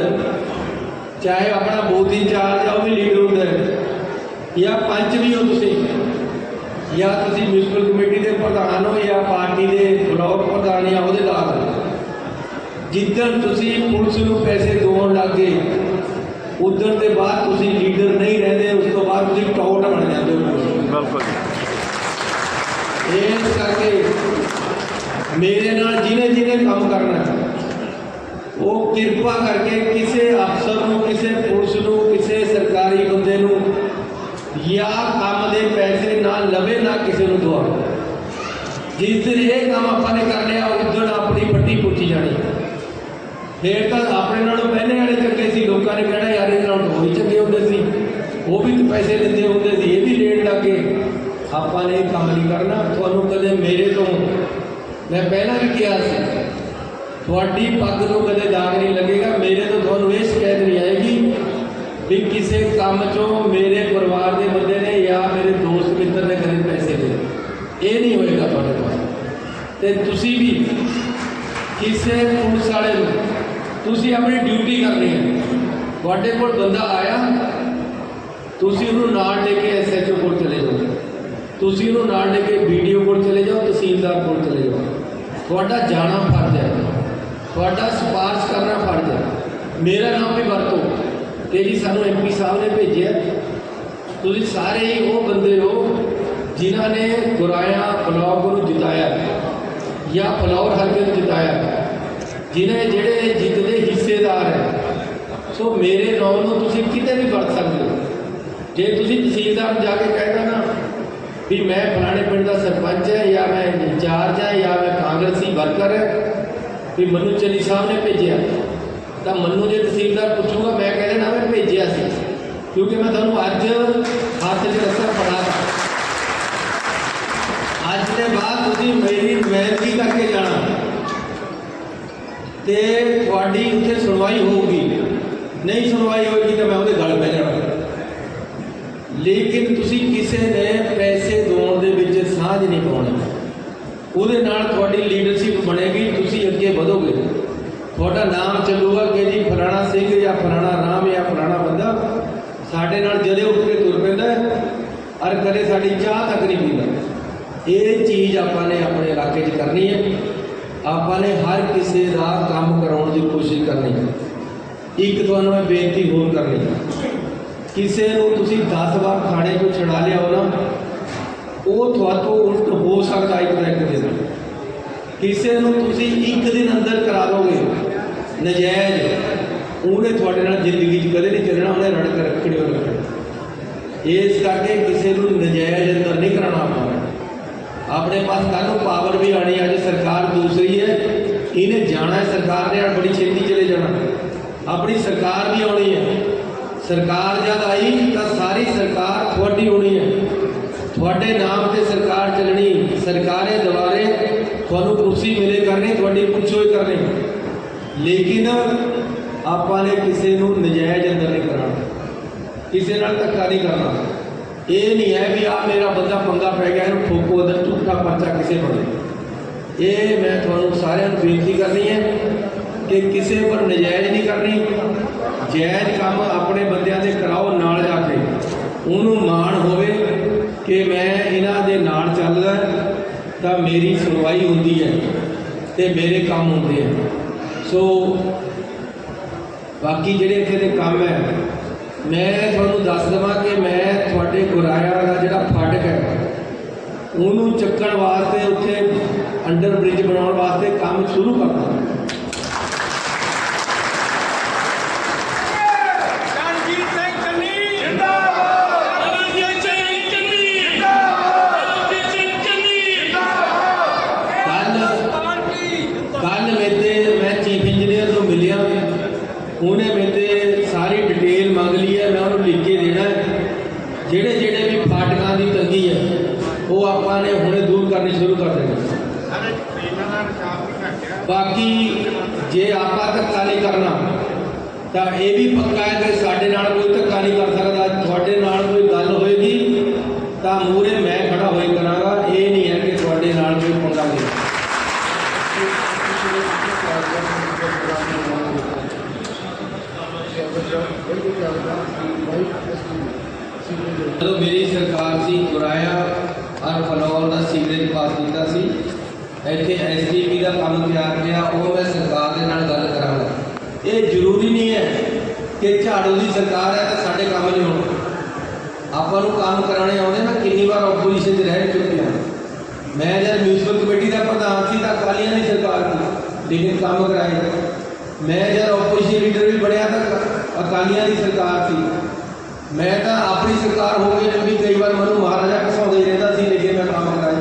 ਚਾਹੇ ਆਪਣਾ ਬੂਥ ਇੰਚਾਰਜ ਆ ਉਹ ਵੀ ਲੀਡਰ ਹੁੰਦਾ ਜਾਂ ਪੰਚ ਵੀ ਹੋ ਤੁਸੀਂ, ਜਾਂ ਤੁਸੀਂ ਮਿਊਨਿਸਪਲ ਕਮੇਟੀ ਦੇ ਪ੍ਰਧਾਨ ਹੋ ਜਾਂ ਪਾਰਟੀ ਦੇ ਬਲਾਕ ਪ੍ਰਧਾਨ ਜਾਂ ਉਹਦੇ ਨਾਲ, ਜਿੱਦਣ ਤੁਸੀਂ ਪੁਲਿਸ ਨੂੰ ਪੈਸੇ ਦੋਣ ਲੱਗੇ ਉਦੋਂ ਦੇ ਬਾਅਦ ਤੁਸੀਂ ਲੀਡਰ ਨਹੀਂ ਰਹਿੰਦੇ, ਉਸ ਤੋਂ ਬਾਅਦ ਤੁਸੀਂ ਟੌਟ ਬਣ ਜਾਂਦੇ ਹੋ। ਬਿਲਕੁਲ ਇਸ ਕਰਕੇ ਮੇਰੇ ਨਾਲ ਜਿਹਨੇ ਜਿਹਨੇ ਕੰਮ ਕਰਨਾ ਹੈ, ਉਹ ਕਿਰਪਾ ਕਰਕੇ ਕਿਸੇ ਅਫਸਰ ਨੂੰ ਕਿਸੇ ਪੁਲਿਸ ਨੂੰ ਕਿਸੇ ਸਰਕਾਰੀ ਬੰਦੇ ਨੂੰ ਜਾਂ ਕੰਮ ਦੇ ਪੈਸੇ ਨਾ ਲਵੇ ਨਾ ਕਿਸੇ ਨੂੰ ਦਵਾਵੇ ਜਿਸ ਦਿਨ ਇਹ ਕੰਮ ਆਪਾਂ ਨੇ ਕਰ ਲਿਆ ਉਸ ਦਿਨ ਆਪਣੀ ਪੱਟੀ ਪੁੱਟੀ ਜਾਣੀ ਫੇਰ ਤਾਂ ਆਪਣੇ ਨਾਲੋਂ ਪਹਿਲੇ ਵਾਲੇ ਚੰਗੇ ਸੀ ਲੋਕਾਂ ਨੇ ਕਹਿਣਾ ਯਾਰ ਇਹਦੇ ਨਾਲੋਂ ਹੋਰ ਹੀ ਚੰਗੇ ਹੁੰਦੇ ਸੀ। ਉਹ ਵੀ ਤਾਂ ਪੈਸੇ ਦਿੰਦੇ ਹੁੰਦੇ ਸੀ ਇਹ ਵੀ ਲੈਣ ਲੱਗੇ ਆਪਾਂ ਨੇ ਇਹ ਕੰਮ ਨਹੀਂ ਕਰਨਾ, ਤੁਹਾਨੂੰ ਕਦੇ ਮੇਰੇ ਤੋਂ, ਮੈਂ ਪਹਿਲਾਂ ਵੀ ਕਿਹਾ ਸੀ, ਤੁਹਾਡੀ ਪੱਗ ਨੂੰ ਕਦੇ ਦਾਗ ਨਹੀਂ ਲੱਗੇਗਾ, ਮੇਰੇ ਤੋਂ ਤੁਹਾਨੂੰ ਇਹ ਸ਼ਿਕਾਇਤ ਨਹੀਂ ਆਏਗੀ ਵੀ ਕਿਸੇ ਕੰਮ 'ਚੋਂ ਮੇਰੇ ਪਰਿਵਾਰ ਦੇ ਬੰਦੇ ਨੇ ਜਾਂ ਮੇਰੇ ਦੋਸਤ ਮਿੱਤਰ ਨੇ ਕਦੇ ਪੈਸੇ ਦੇ ਇਹ ਨਹੀਂ ਹੋਏਗਾ ਤੁਹਾਡੇ ਕੋਲ ਤੇ ਤੁਸੀਂ ਵੀ ਕਿਸੇ ਪੁਲਿਸ ਵਾਲੇ ਨੂੰ, ਤੁਸੀਂ ਆਪਣੀ ਡਿਊਟੀ ਕਰਨੀ ਹੈ। ਤੁਹਾਡੇ ਕੋਲ ਬੰਦਾ ਆਇਆ, ਤੁਸੀਂ ਉਹਨੂੰ ਨਾਲ ਲੈ ਕੇ ਐਸਐਚਓ ਕੋਲ ਚਲੇ ਜਾਓ। ਤੁਸੀਂ ਉਹਨੂੰ ਨਾਲ ਲੈ ਕੇ ਵੀਡੀਓ ਕੋਲ ਚਲੇ ਜਾਓ, ਤਹਿਸੀਲਦਾਰ ਕੋਲ ਚਲੇ ਜਾਓ। ਤੁਹਾਡਾ ਜਾਣਾ ਫਰਜ਼ ਹੈ ਤੁਹਾਡਾ ਸਿਫਾਰਸ਼ ਕਰਨਾ ਫਰਜ਼ ਹੈ ਮੇਰਾ ਨਾਮ ਵੀ ਵਰਤੋ। ਕਿ ਜੀ ਸਾਨੂੰ ਐਮਪੀ ਸਾਹਿਬ ਨੇ ਭੇਜਿਆ। ਤੁਸੀਂ ਸਾਰੇ ਹੀ ਉਹ ਬੰਦੇ ਹੋ ਜਿਨ੍ਹਾਂ ਨੇ ਗੁਰਾਇਆ ਬਲਾਕ ਨੂੰ ਜਿਤਾਇਆ ਜਾਂ ਫਲੌਰ ਹਲਕੇ ਨੂੰ ਜਿਤਾਇਆ। ਜਿਨ੍ਹਾਂ ਜਿਹੜੇ ਜਿੱਤ ਦੇ ਹਿੱਸੇਦਾਰ ਹੈ। ਸੋ ਮੇਰੇ ਨਾਮ ਨੂੰ ਤੁਸੀਂ ਕਿਤੇ ਵੀ ਵਰਤ ਸਕਦੇ ਹੋ। ਜੇ ਤੁਸੀਂ ਤਹਿਸੀਲਦਾਰ ਨੂੰ ਜਾ ਕੇ ਕਹਿਣਾ ਨਾ ਵੀ ਮੈਂ ਫਲਾਣੇ ਪਿੰਡ ਦਾ ਸਰਪੰਚ ਹੈ, ਜਾਂ ਮੈਂ ਇੰਚਾਰਜ ਹੈ, ਜਾਂ ਮੈਂ ਕਾਂਗਰਸੀ ਵਰਕਰ ਹੈ, ਵੀ ਮੈਨੂੰ ਚੰਨੀ ਸਾਹਿਬ ਨੇ ਭੇਜਿਆ। ਤਾਂ ਮੈਨੂੰ ਜੇ ਤਹਿਸੀਲਦਾਰ ਪੁੱਛੂਗਾ, ਮੈਂ ਕਹਿ ਦੇਣਾ ਮੈਂ ਭੇਜਿਆ ਸੀ, ਕਿਉਂਕਿ ਮੈਂ ਤੁਹਾਨੂੰ ਅੱਜ ਹੱਥ 'ਚ ਰਸਾ ਫੜਾਤਾ ਅੱਜ ਦੇ ਬਾਅਦ ਤੁਸੀਂ ਮੇਰੀ ਨੁਮਾਇੰਦਗੀ ਕਰਕੇ ਜਾਣਾ। ਤੇ ਤੁਹਾਡੀ ਉੱਥੇ ਸੁਣਵਾਈ ਹੋਊਗੀ। ਨਹੀਂ ਸੁਣਵਾਈ ਹੋਏਗੀ ਤਾਂ ਮੈਂ ਉਹਦੇ ਗਲ ਪੈ ਜਾਣਾ। ਲੇਕਿਨ ਤੁਸੀਂ ਕਿਸੇ ਨੇ ਪੈਸੇ ਦੋਣ ਦੇ ਵਿੱਚ ਸਾਂਝ ਨਹੀਂ ਪਾਉਣੀ। ਉਹਦੇ ਨਾਲ ਤੁਹਾਡੀ ਲੀਡਰਸ਼ਿਪ ਬਣੇਗੀ ਤੁਸੀਂ ਅੱਗੇ ਵਧੋਗੇ। ਤੁਹਾਡਾ ਨਾਮ ਚੱਲੂਗਾ ਕਿ ਜੀ ਫਲਾਣਾ ਸਿੰਘ ਜਾਂ ਫਲਾਣਾ ਰਾਮ ਜਾਂ ਫਲਾਣਾ ਬੰਦਾ ਸਾਡੇ ਨਾਲ ਜਦੇ ਉੱਠ ਕੇ ਤੁਰ ਪੈਂਦਾ ਹੈ, ਔਰ ਕਦੇ ਸਾਡੀ ਚਾਹ ਤੱਕ ਨਹੀਂ ਪੀਂਦਾ। ਇਹ ਚੀਜ਼ ਆਪਾਂ ਨੇ ਆਪਣੇ ਇਲਾਕੇ 'ਚ ਕਰਨੀ ਹੈ। ਆਪਾਂ ਨੇ ਹਰ ਕਿਸੇ ਦਾ ਕੰਮ ਕਰਾਉਣ ਦੀ ਕੋਸ਼ਿਸ਼ ਕਰਨੀ ਹੈ। ਇੱਕ ਤੁਹਾਨੂੰ ਮੈਂ ਬੇਨਤੀ ਹੋਰ ਕਰਨੀ ਹੈ। ਕਿਸੇ ਨੂੰ ਤੁਸੀਂ 10 ਵਾਰ ਖਾਣੇ ਤੋਂ ਛੁਡਾ ਲਿਆਓ ਨਾ ਉਹ ਤੁਹਾਤੋਂ ਉਲਟ ਹੋ ਸਕਦਾ ਇੱਕ ਨਾ ਇੱਕ ਦਿਨ। ਕਿਸੇ ਨੂੰ ਤੁਸੀਂ ਇੱਕ ਦਿਨ ਅੰਦਰ ਕਰਾ ਦੋਗੇ ਨਜਾਇਜ਼। ਉਹਨੇ ਤੁਹਾਡੇ ਨਾਲ ਜ਼ਿੰਦਗੀ 'ਚ ਕਦੇ ਨਹੀਂ ਚੱਲਣਾ, ਉਹਨੇ ਰੜ ਕੇ ਰੱਖਣੀ ਉਹ ਰੱਖਣੀ ਇਸ ਕਰਕੇ ਕਿਸੇ ਨੂੰ ਨਜਾਇਜ਼ ਅੰਦਰ ਨਹੀਂ ਕਰਾਉਣਾ ਆਪਾਂ। ਆਪਣੇ ਪਾਸ ਕੱਲ੍ਹ ਨੂੰ ਪਾਵਰ ਵੀ ਆਣੀ ਅੱਜ ਸਰਕਾਰ ਦੂਸਰੀ ਹੈ। ਇਹਨੇ ਜਾਣਾ ਸਰਕਾਰ ਨੇ ਬੜੀ ਛੇਤੀ ਚਲੇ ਜਾਣਾ। ਆਪਣੀ ਸਰਕਾਰ ਵੀ ਆਉਣੀ ਹੈ। ਸਰਕਾਰ ਜਦ ਆਈ ਤਾਂ ਸਾਰੀ ਸਰਕਾਰ ਤੁਹਾਡੀ ਹੋਣੀ ਹੈ। ਤੁਹਾਡੇ ਨਾਮ ਤੇ ਸਰਕਾਰ ਚੱਲਣੀ, ਸਰਕਾਰੇ ਦੁਆਰੇ ਤੁਹਾਨੂੰ ਕੁਰਸੀ ਮਿਲੇ ਕਰਨੀ, ਤੁਹਾਡੀ ਪੁੱਛੋਈ ਕਰਨੀ। ਲੇਕਿਨ ਆਪਾਂ ਨੇ ਕਿਸੇ ਨੂੰ ਨਜਾਇਜ਼ ਅੰਦਰ ਨਹੀਂ ਕਰਾਉਣਾ। ਕਿਸੇ ਨਾਲ ਧੱਕਾ ਨਹੀਂ ਕਰਨਾ। ਇਹ ਨਹੀਂ ਹੈ ਵੀ ਆ ਮੇਰਾ ਬੰਦਾ ਪੰਗਾ ਪੈ ਗਿਆ, ਇਹਨੂੰ ਠੋਕੋ ਅੰਦਰ ਝੂਠਾ ਪਰਚਾ ਕਿਸੇ ਬੰਦੇ ਇਹ ਮੈਂ ਤੁਹਾਨੂੰ ਸਾਰਿਆਂ ਨੂੰ ਬੇਨਤੀ ਕਰਨੀ ਹੈ ਕਿ ਕਿਸੇ ਪਰ ਨਜਾਇਜ਼ ਨਹੀਂ ਕਰਨੀ। ਜਾਇਜ਼ ਕੰਮ ਆਪਣੇ ਬੰਦਿਆਂ ਦੇ ਕਰਾਓ ਨਾਲ ਜਾ ਕੇ। ਉਹਨੂੰ ਮਾਣ ਹੋਵੇ ਕਿ ਮੈਂ ਇਹਨਾਂ ਦੇ ਨਾਲ ਚੱਲਦਾ, ਤਾਂ ਮੇਰੀ ਸੁਣਵਾਈ ਹੁੰਦੀ ਹੈ ਤੇ ਮੇਰੇ ਕੰਮ ਹੁੰਦੇ ਆ। ਸੋ ਬਾਕੀ ਜਿਹੜੇ ਇੱਥੇ ਦੇ ਕੰਮ ਹੈ, ਮੈਂ ਤੁਹਾਨੂੰ ਦੱਸ ਦਵਾਂ ਕਿ ਮੈਂ ਤੁਹਾਡੇ ਗੁਰਾਇਆ ਦਾ ਜਿਹੜਾ ਫਾਟਕ ਹੈ, ਉਹਨੂੰ ਚੱਕਣ ਵਾਸਤੇ ਉੱਥੇ ਅੰਡਰ ਬ੍ਰਿਜ ਬਣਾਉਣ ਵਾਸਤੇ ਕੰਮ ਸ਼ੁਰੂ ਕਰਦਾ ਰਣਜੀਤ ਸਿੰਘ ਚੰਨੀ ਜਿੰਦਾਬਾਦ ਰਣਜੀਤ ਸਿੰਘ ਚੰਨੀ ਜਿੰਦਾਬਾਦ ਰਣਜੀਤ ਸਿੰਘ ਚੰਨੀ ਜਿੰਦਾਬਾਦ ਕੱਲ ਕੱਲ ਮੇਤੇ ਮੈਂ ਚੀਫ ਇੰਜੀਨੀਅਰ ਨੂੰ ਮਿਲਿਆ ਉਹਨੇ ਮੇਤੇ ਸਾਰੀ ਡਿਟੇਲ ਮੰਗ ਲਈ ਹੈ ਮੈਂ ਉਹਨੂੰ ਲਿਖ ਕੇ ਦੇਣਾ ਜਿਹੜੇ ਜਿਹੜੇ ਵੀ ਫਾਟਕਾਂ ਦੀ ਤੰਗੀ ਹੈ ਉਹ ਆਪਾਂ ਨੇ ਹੁਣੇ ਦੂਰ ਕਰਨੀ ਸ਼ੁਰੂ ਕਰ ਦੇਣੀ ਬਾਕੀ ਜੇ ਆਪਾਂ ਧੱਕਾ ਨਹੀਂ ਕਰਨਾ ਤਾਂ ਇਹ ਵੀ ਪੱਕਾ ਹੈ ਕਿ ਸਾਡੇ ਨਾਲ ਕੋਈ ਧੱਕਾ ਨਹੀਂ ਕਰ ਸਕਦਾ। ਤੁਹਾਡੇ ਨਾਲ ਕੋਈ ਗੱਲ ਹੋਏਗੀ ਤਾਂ ਮੂਹਰੇ ਮੈਂ ਖੜਾ ਹੋਏ ਕਰਾਂਗਾ। ਇਹ ਨਹੀਂ ਹੈ ਕਿ ਤੁਹਾਡੇ ਨਾਲ ਕੋਈ ਪੰਗਾ ਨਹੀਂ। ਜਦੋਂ ਮੇਰੀ ਸਰਕਾਰ ਸੀ, ਗੁਰਾਇਆ ਔਰ ਫਲੌਰ ਦਾ ਸੀਵਰੇਜ ਪਾਸ ਕੀਤਾ ਸੀ, ਇੱਥੇ ਐਸਡੀਪੀ ਦਾ ਕੰਮ ਤਿਆਰ ਪਿਆ ਉਹ ਮੈਂ ਸਰਕਾਰ ਦੇ ਨਾਲ ਗੱਲ ਕਰਾਂਗਾ। ਇਹ ਜ਼ਰੂਰੀ ਨਹੀਂ ਹੈ ਕਿ ਝਾੜੂ ਦੀ ਸਰਕਾਰ ਹੈ ਤਾਂ ਸਾਡੇ ਕੰਮ ਨਹੀਂ ਹੋਣਗੇ ਆਪਾਂ ਨੂੰ ਕੰਮ ਕਰਾਣੇ ਆਉਂਦੇ ਮੈਂ ਕਿੰਨੀ ਵਾਰ ਆਪੋਜੀਸ਼ਨ 'ਚ ਰਹਿ ਚੁੱਕਿਆ ਮੈਂ ਜਦ ਮਿਊਨਿਸਪਲ ਕਮੇਟੀ ਦਾ ਪ੍ਰਧਾਨ ਸੀ ਤਾਂ ਅਕਾਲੀਆਂ ਦੀ ਸਰਕਾਰ ਸੀ ਲੇਕਿਨ ਕੰਮ ਕਰਾਏ। ਮੈਂ ਜਦ ਆਪੋਜੀਸ਼ਨ ਲੀਡਰ ਵੀ ਬਣਿਆ ਤਾਂ ਅਕਾਲੀਆਂ ਦੀ ਸਰਕਾਰ ਸੀ। ਮੈਂ ਤਾਂ ਆਪਣੀ ਸਰਕਾਰ ਹੋ ਕੇ ਵੀ ਕਈ ਵਾਰ ਮੈਨੂੰ ਮਹਾਰਾਜਾ ਘਸਾਉਂਦੇ ਰਹਿੰਦਾ ਸੀ, ਲੇਕਿਨ ਮੈਂ ਕੰਮ ਕਰਾਏ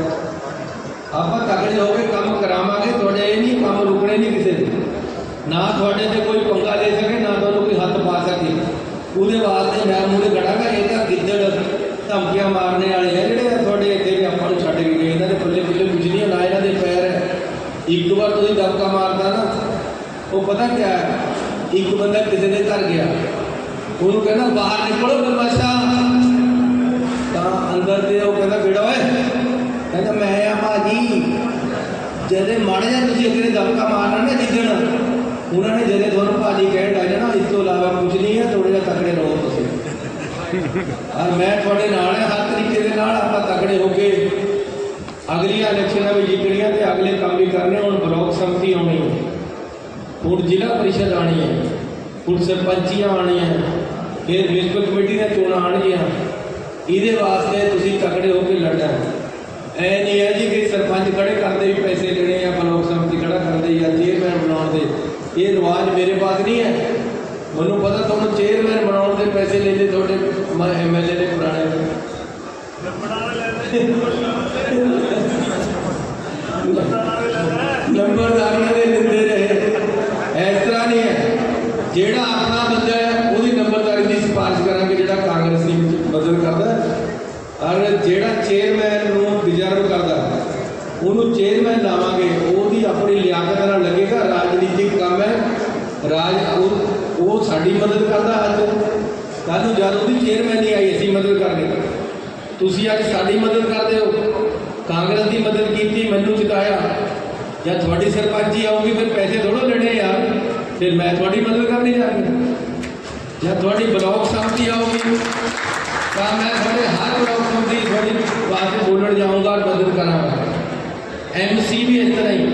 ਆਪਾਂ ਤਕੜੇ ਹੋ ਕੇ ਕੰਮ ਕਰਾਵਾਂਗੇ, ਤੁਹਾਡੇ ਇਹ ਨਹੀਂ ਕੰਮ ਰੁਕਣੇ ਨਹੀਂ ਕਿਸੇ ਦੇ। ਨਾ ਤੁਹਾਡੇ ਤੇ ਕੋਈ ਪੰਗਾ ਲੈ ਸਕੇ, ਨਾ ਤੁਹਾਨੂੰ ਕੋਈ ਹੱਥ ਪਾ ਸਕੇ। ਉਹਦੇ ਵਾਸਤੇ ਮੈਂ ਮੂਹਰੇ ਖੜਾਂਗਾ, ਇਹ ਤਾਂ ਗਿੱਦੜ ਧਮਕੀਆਂ ਮਾਰਨੇ ਵਾਲੇ ਆ ਜਿਹੜੇ ਤੁਹਾਡੇ ਇੱਥੇ ਵੀ ਆਪਾਂ ਨੂੰ ਛੱਡ ਕੇ ਗਏ। ਇਹਨਾਂ ਦੇ ਪੱਲੇ ਪੱਲੇ ਕੁਝ ਨਹੀਂ ਨਾ ਇਹਨਾਂ ਦੇ ਪੈਰ ਹੈ ਇੱਕ ਵਾਰ ਤੁਸੀਂ ਦਬਕਾ ਮਾਰਦਾ ਨਾ, ਉਹ ਪਤਾ ਕਿਆ ਹੈ ਇੱਕ ਬੰਦਾ ਕਿਸੇ ਦੇ ਘਰ ਗਿਆ। ਉਹਨੂੰ ਕਹਿੰਦਾ, ਬਾਹਰ ਨਿਕਲੋ ਬਦਮਾਸ਼ਾ। ਤਾਂ ਅੰਦਰ ਤੇ ਉਹ ਕਹਿੰਦਾ ਬੇੜਾ ਓਏ। ਕਹਿੰਦਾ, ਮੈਂ ਆ ਭਾਜੀ। ਜਦੇ ਮਾੜਾ ਜਿਹਾ ਤੁਸੀਂ ਅਗਲੇ ਦਬਕਾ ਮਾਰਨਾ ਨਾ ਜਿੱਦਣ, ਉਹਨਾਂ ਨੇ ਜਦੇ ਤੁਹਾਨੂੰ ਭਾਜੀ ਕਹਿਣ ਲੱਗ ਜਾਣਾ, ਇਸ ਤੋਂ ਇਲਾਵਾ ਕੁਝ ਨਹੀਂ ਹੈ ਥੋੜੇ ਜਿਹਾ ਤਕੜੇ ਰਹੋ ਤੁਸੀਂ। ਔਰ ਮੈਂ ਤੁਹਾਡੇ ਨਾਲ ਹਾਂ, ਹਰ ਤਰੀਕੇ ਦੇ ਨਾਲ ਆਪਾਂ ਤਕੜੇ ਹੋ ਕੇ ਅਗਲੀਆਂ ਇਲੈਕਸ਼ਨਾਂ ਵੀ ਜਿੱਤਣੀਆਂ ਤੇ ਅਗਲੇ ਕੰਮ ਵੀ ਕਰਨੇ, ਹੁਣ ਬਲਾਕ ਸੰਮਤੀ ਆਉਣੀ ਹੈ। ਹੁਣ ਜ਼ਿਲ੍ਹਾ ਪਰਿਸ਼ਦ ਆਣੀ ਹੈ ਹੁਣ ਸਰਪੰਚੀਆਂ ਆਣੀਆਂ ਫਿਰ ਮਿਊਨਿਸਪਲ ਕਮੇਟੀ ਦੀਆਂ ਚੋਣਾਂ ਆਣਗੀਆਂ ਇਹਦੇ ਵਾਸਤੇ ਤੁਸੀਂ ਤਕੜੇ ਹੋ ਕੇ ਲੜਨਾ ਐ ਨਹੀਂ ਹੈ ਜੀ ਕਿ ਸਰਪੰਚ ਖੜੇ ਕਰਦੇ ਵੀ ਪੈਸੇ ਲੈਣੇ ਆ ਬਲਾਕ ਸੰਮਤੀ ਖੜਾ ਕਰਦੇ ਜਾਂ ਚੇਅਰਮੈਨ ਬਣਾਉਣ ਦੇ। ਇਹ ਰਿਵਾਜ ਮੇਰੇ ਪਾਸ ਨਹੀਂ ਹੈ। ਮੈਨੂੰ ਪਤਾ ਤੁਹਾਨੂੰ ਚੇਅਰਮੈਨ ਬਣਾਉਣ ਦੇ ਪੈਸੇ ਲੈਂਦੇ ਤੁਹਾਡੇ ਐਮਐਲਏ ਦੇ ਪੁਰਾਣੇ। ਨੰਬਰਦਾਰੀਆਂ ਦੇ ਦਿੰਦੇ ਰਹੇ ਇਸ ਤਰ੍ਹਾਂ ਨਹੀਂ ਹੈ ਜਿਹੜਾ ਆਪਣਾ ਬੰਦਾ ਹੈ ਉਹਦੀ ਨੰਬਰਦਾਰੀ ਦੀ ਸਿਫਾਰਿਸ਼ ਕਰਾਂਗੇ ਜਿਹੜਾ ਕਾਂਗਰਸੀ ਵਿੱਚ ਮਦਦ ਕਰਦਾ ਹੈ। ਔਰ ਜਿਹੜਾ ਚੇਅਰਮੈਨ ਨੂੰ ਡਿਜ਼ਰਵ ਕਰਦਾ ਹੈ, ਉਹਨੂੰ ਚੇਅਰਮੈਨ ਲਾਵਾਂਗੇ, ਉਹਦੀ ਆਪਣੀ ਲਿਆਕਤ ਨਾਲ ਲੱਗੇਗਾ ਰਾਜਨੀਤਿਕ ਕੰਮ ਹੈ। ਰਾਜ, ਉਹ ਉਹ ਸਾਡੀ ਮਦਦ ਕਰਦਾ ਅੱਜ। ਕੱਲ੍ਹ ਨੂੰ ਜਦ ਉਹਦੀ ਚੇਅਰਮੈਨ ਨਹੀਂ ਆਈ, ਅਸੀਂ ਮਦਦ ਕਰਦੇ ਤੁਸੀਂ ਅੱਜ ਸਾਡੀ ਮਦਦ ਕਰਦੇ ਹੋ। ਕਾਂਗਰਸ ਦੀ ਮਦਦ ਕੀਤੀ, ਮੈਨੂੰ ਜਿਤਾਇਆ। ਜਾਂ ਤੁਹਾਡੀ ਸਰਪੰਚੀ ਆਊਗੀ, ਫਿਰ ਪੈਸੇ ਥੋੜੋ ਲੈਣੇ ਯਾਰ ਫਿਰ ਮੈਂ ਤੁਹਾਡੀ ਮਦਦ ਕਰਨੀ ਜਾ ਜਾਂ ਤੁਹਾਡੀ ਬਲਾਕ ਸੰਮਤੀ ਆਊਗੀ, ਤਾਂ ਮੈਂ ਤੁਹਾਡੇ ਹਰ ਬਲਾਕ ਸੰਮਤੀ ਤੁਹਾਡੀ ਵਾਸਤੇ ਬੋਲਣ ਜਾਊਂਗਾ, ਮਦਦ ਕਰਾਂਗਾ। ਐਮਸੀ ਵੀ ਇਸ ਤਰ੍ਹਾਂ ਹੀ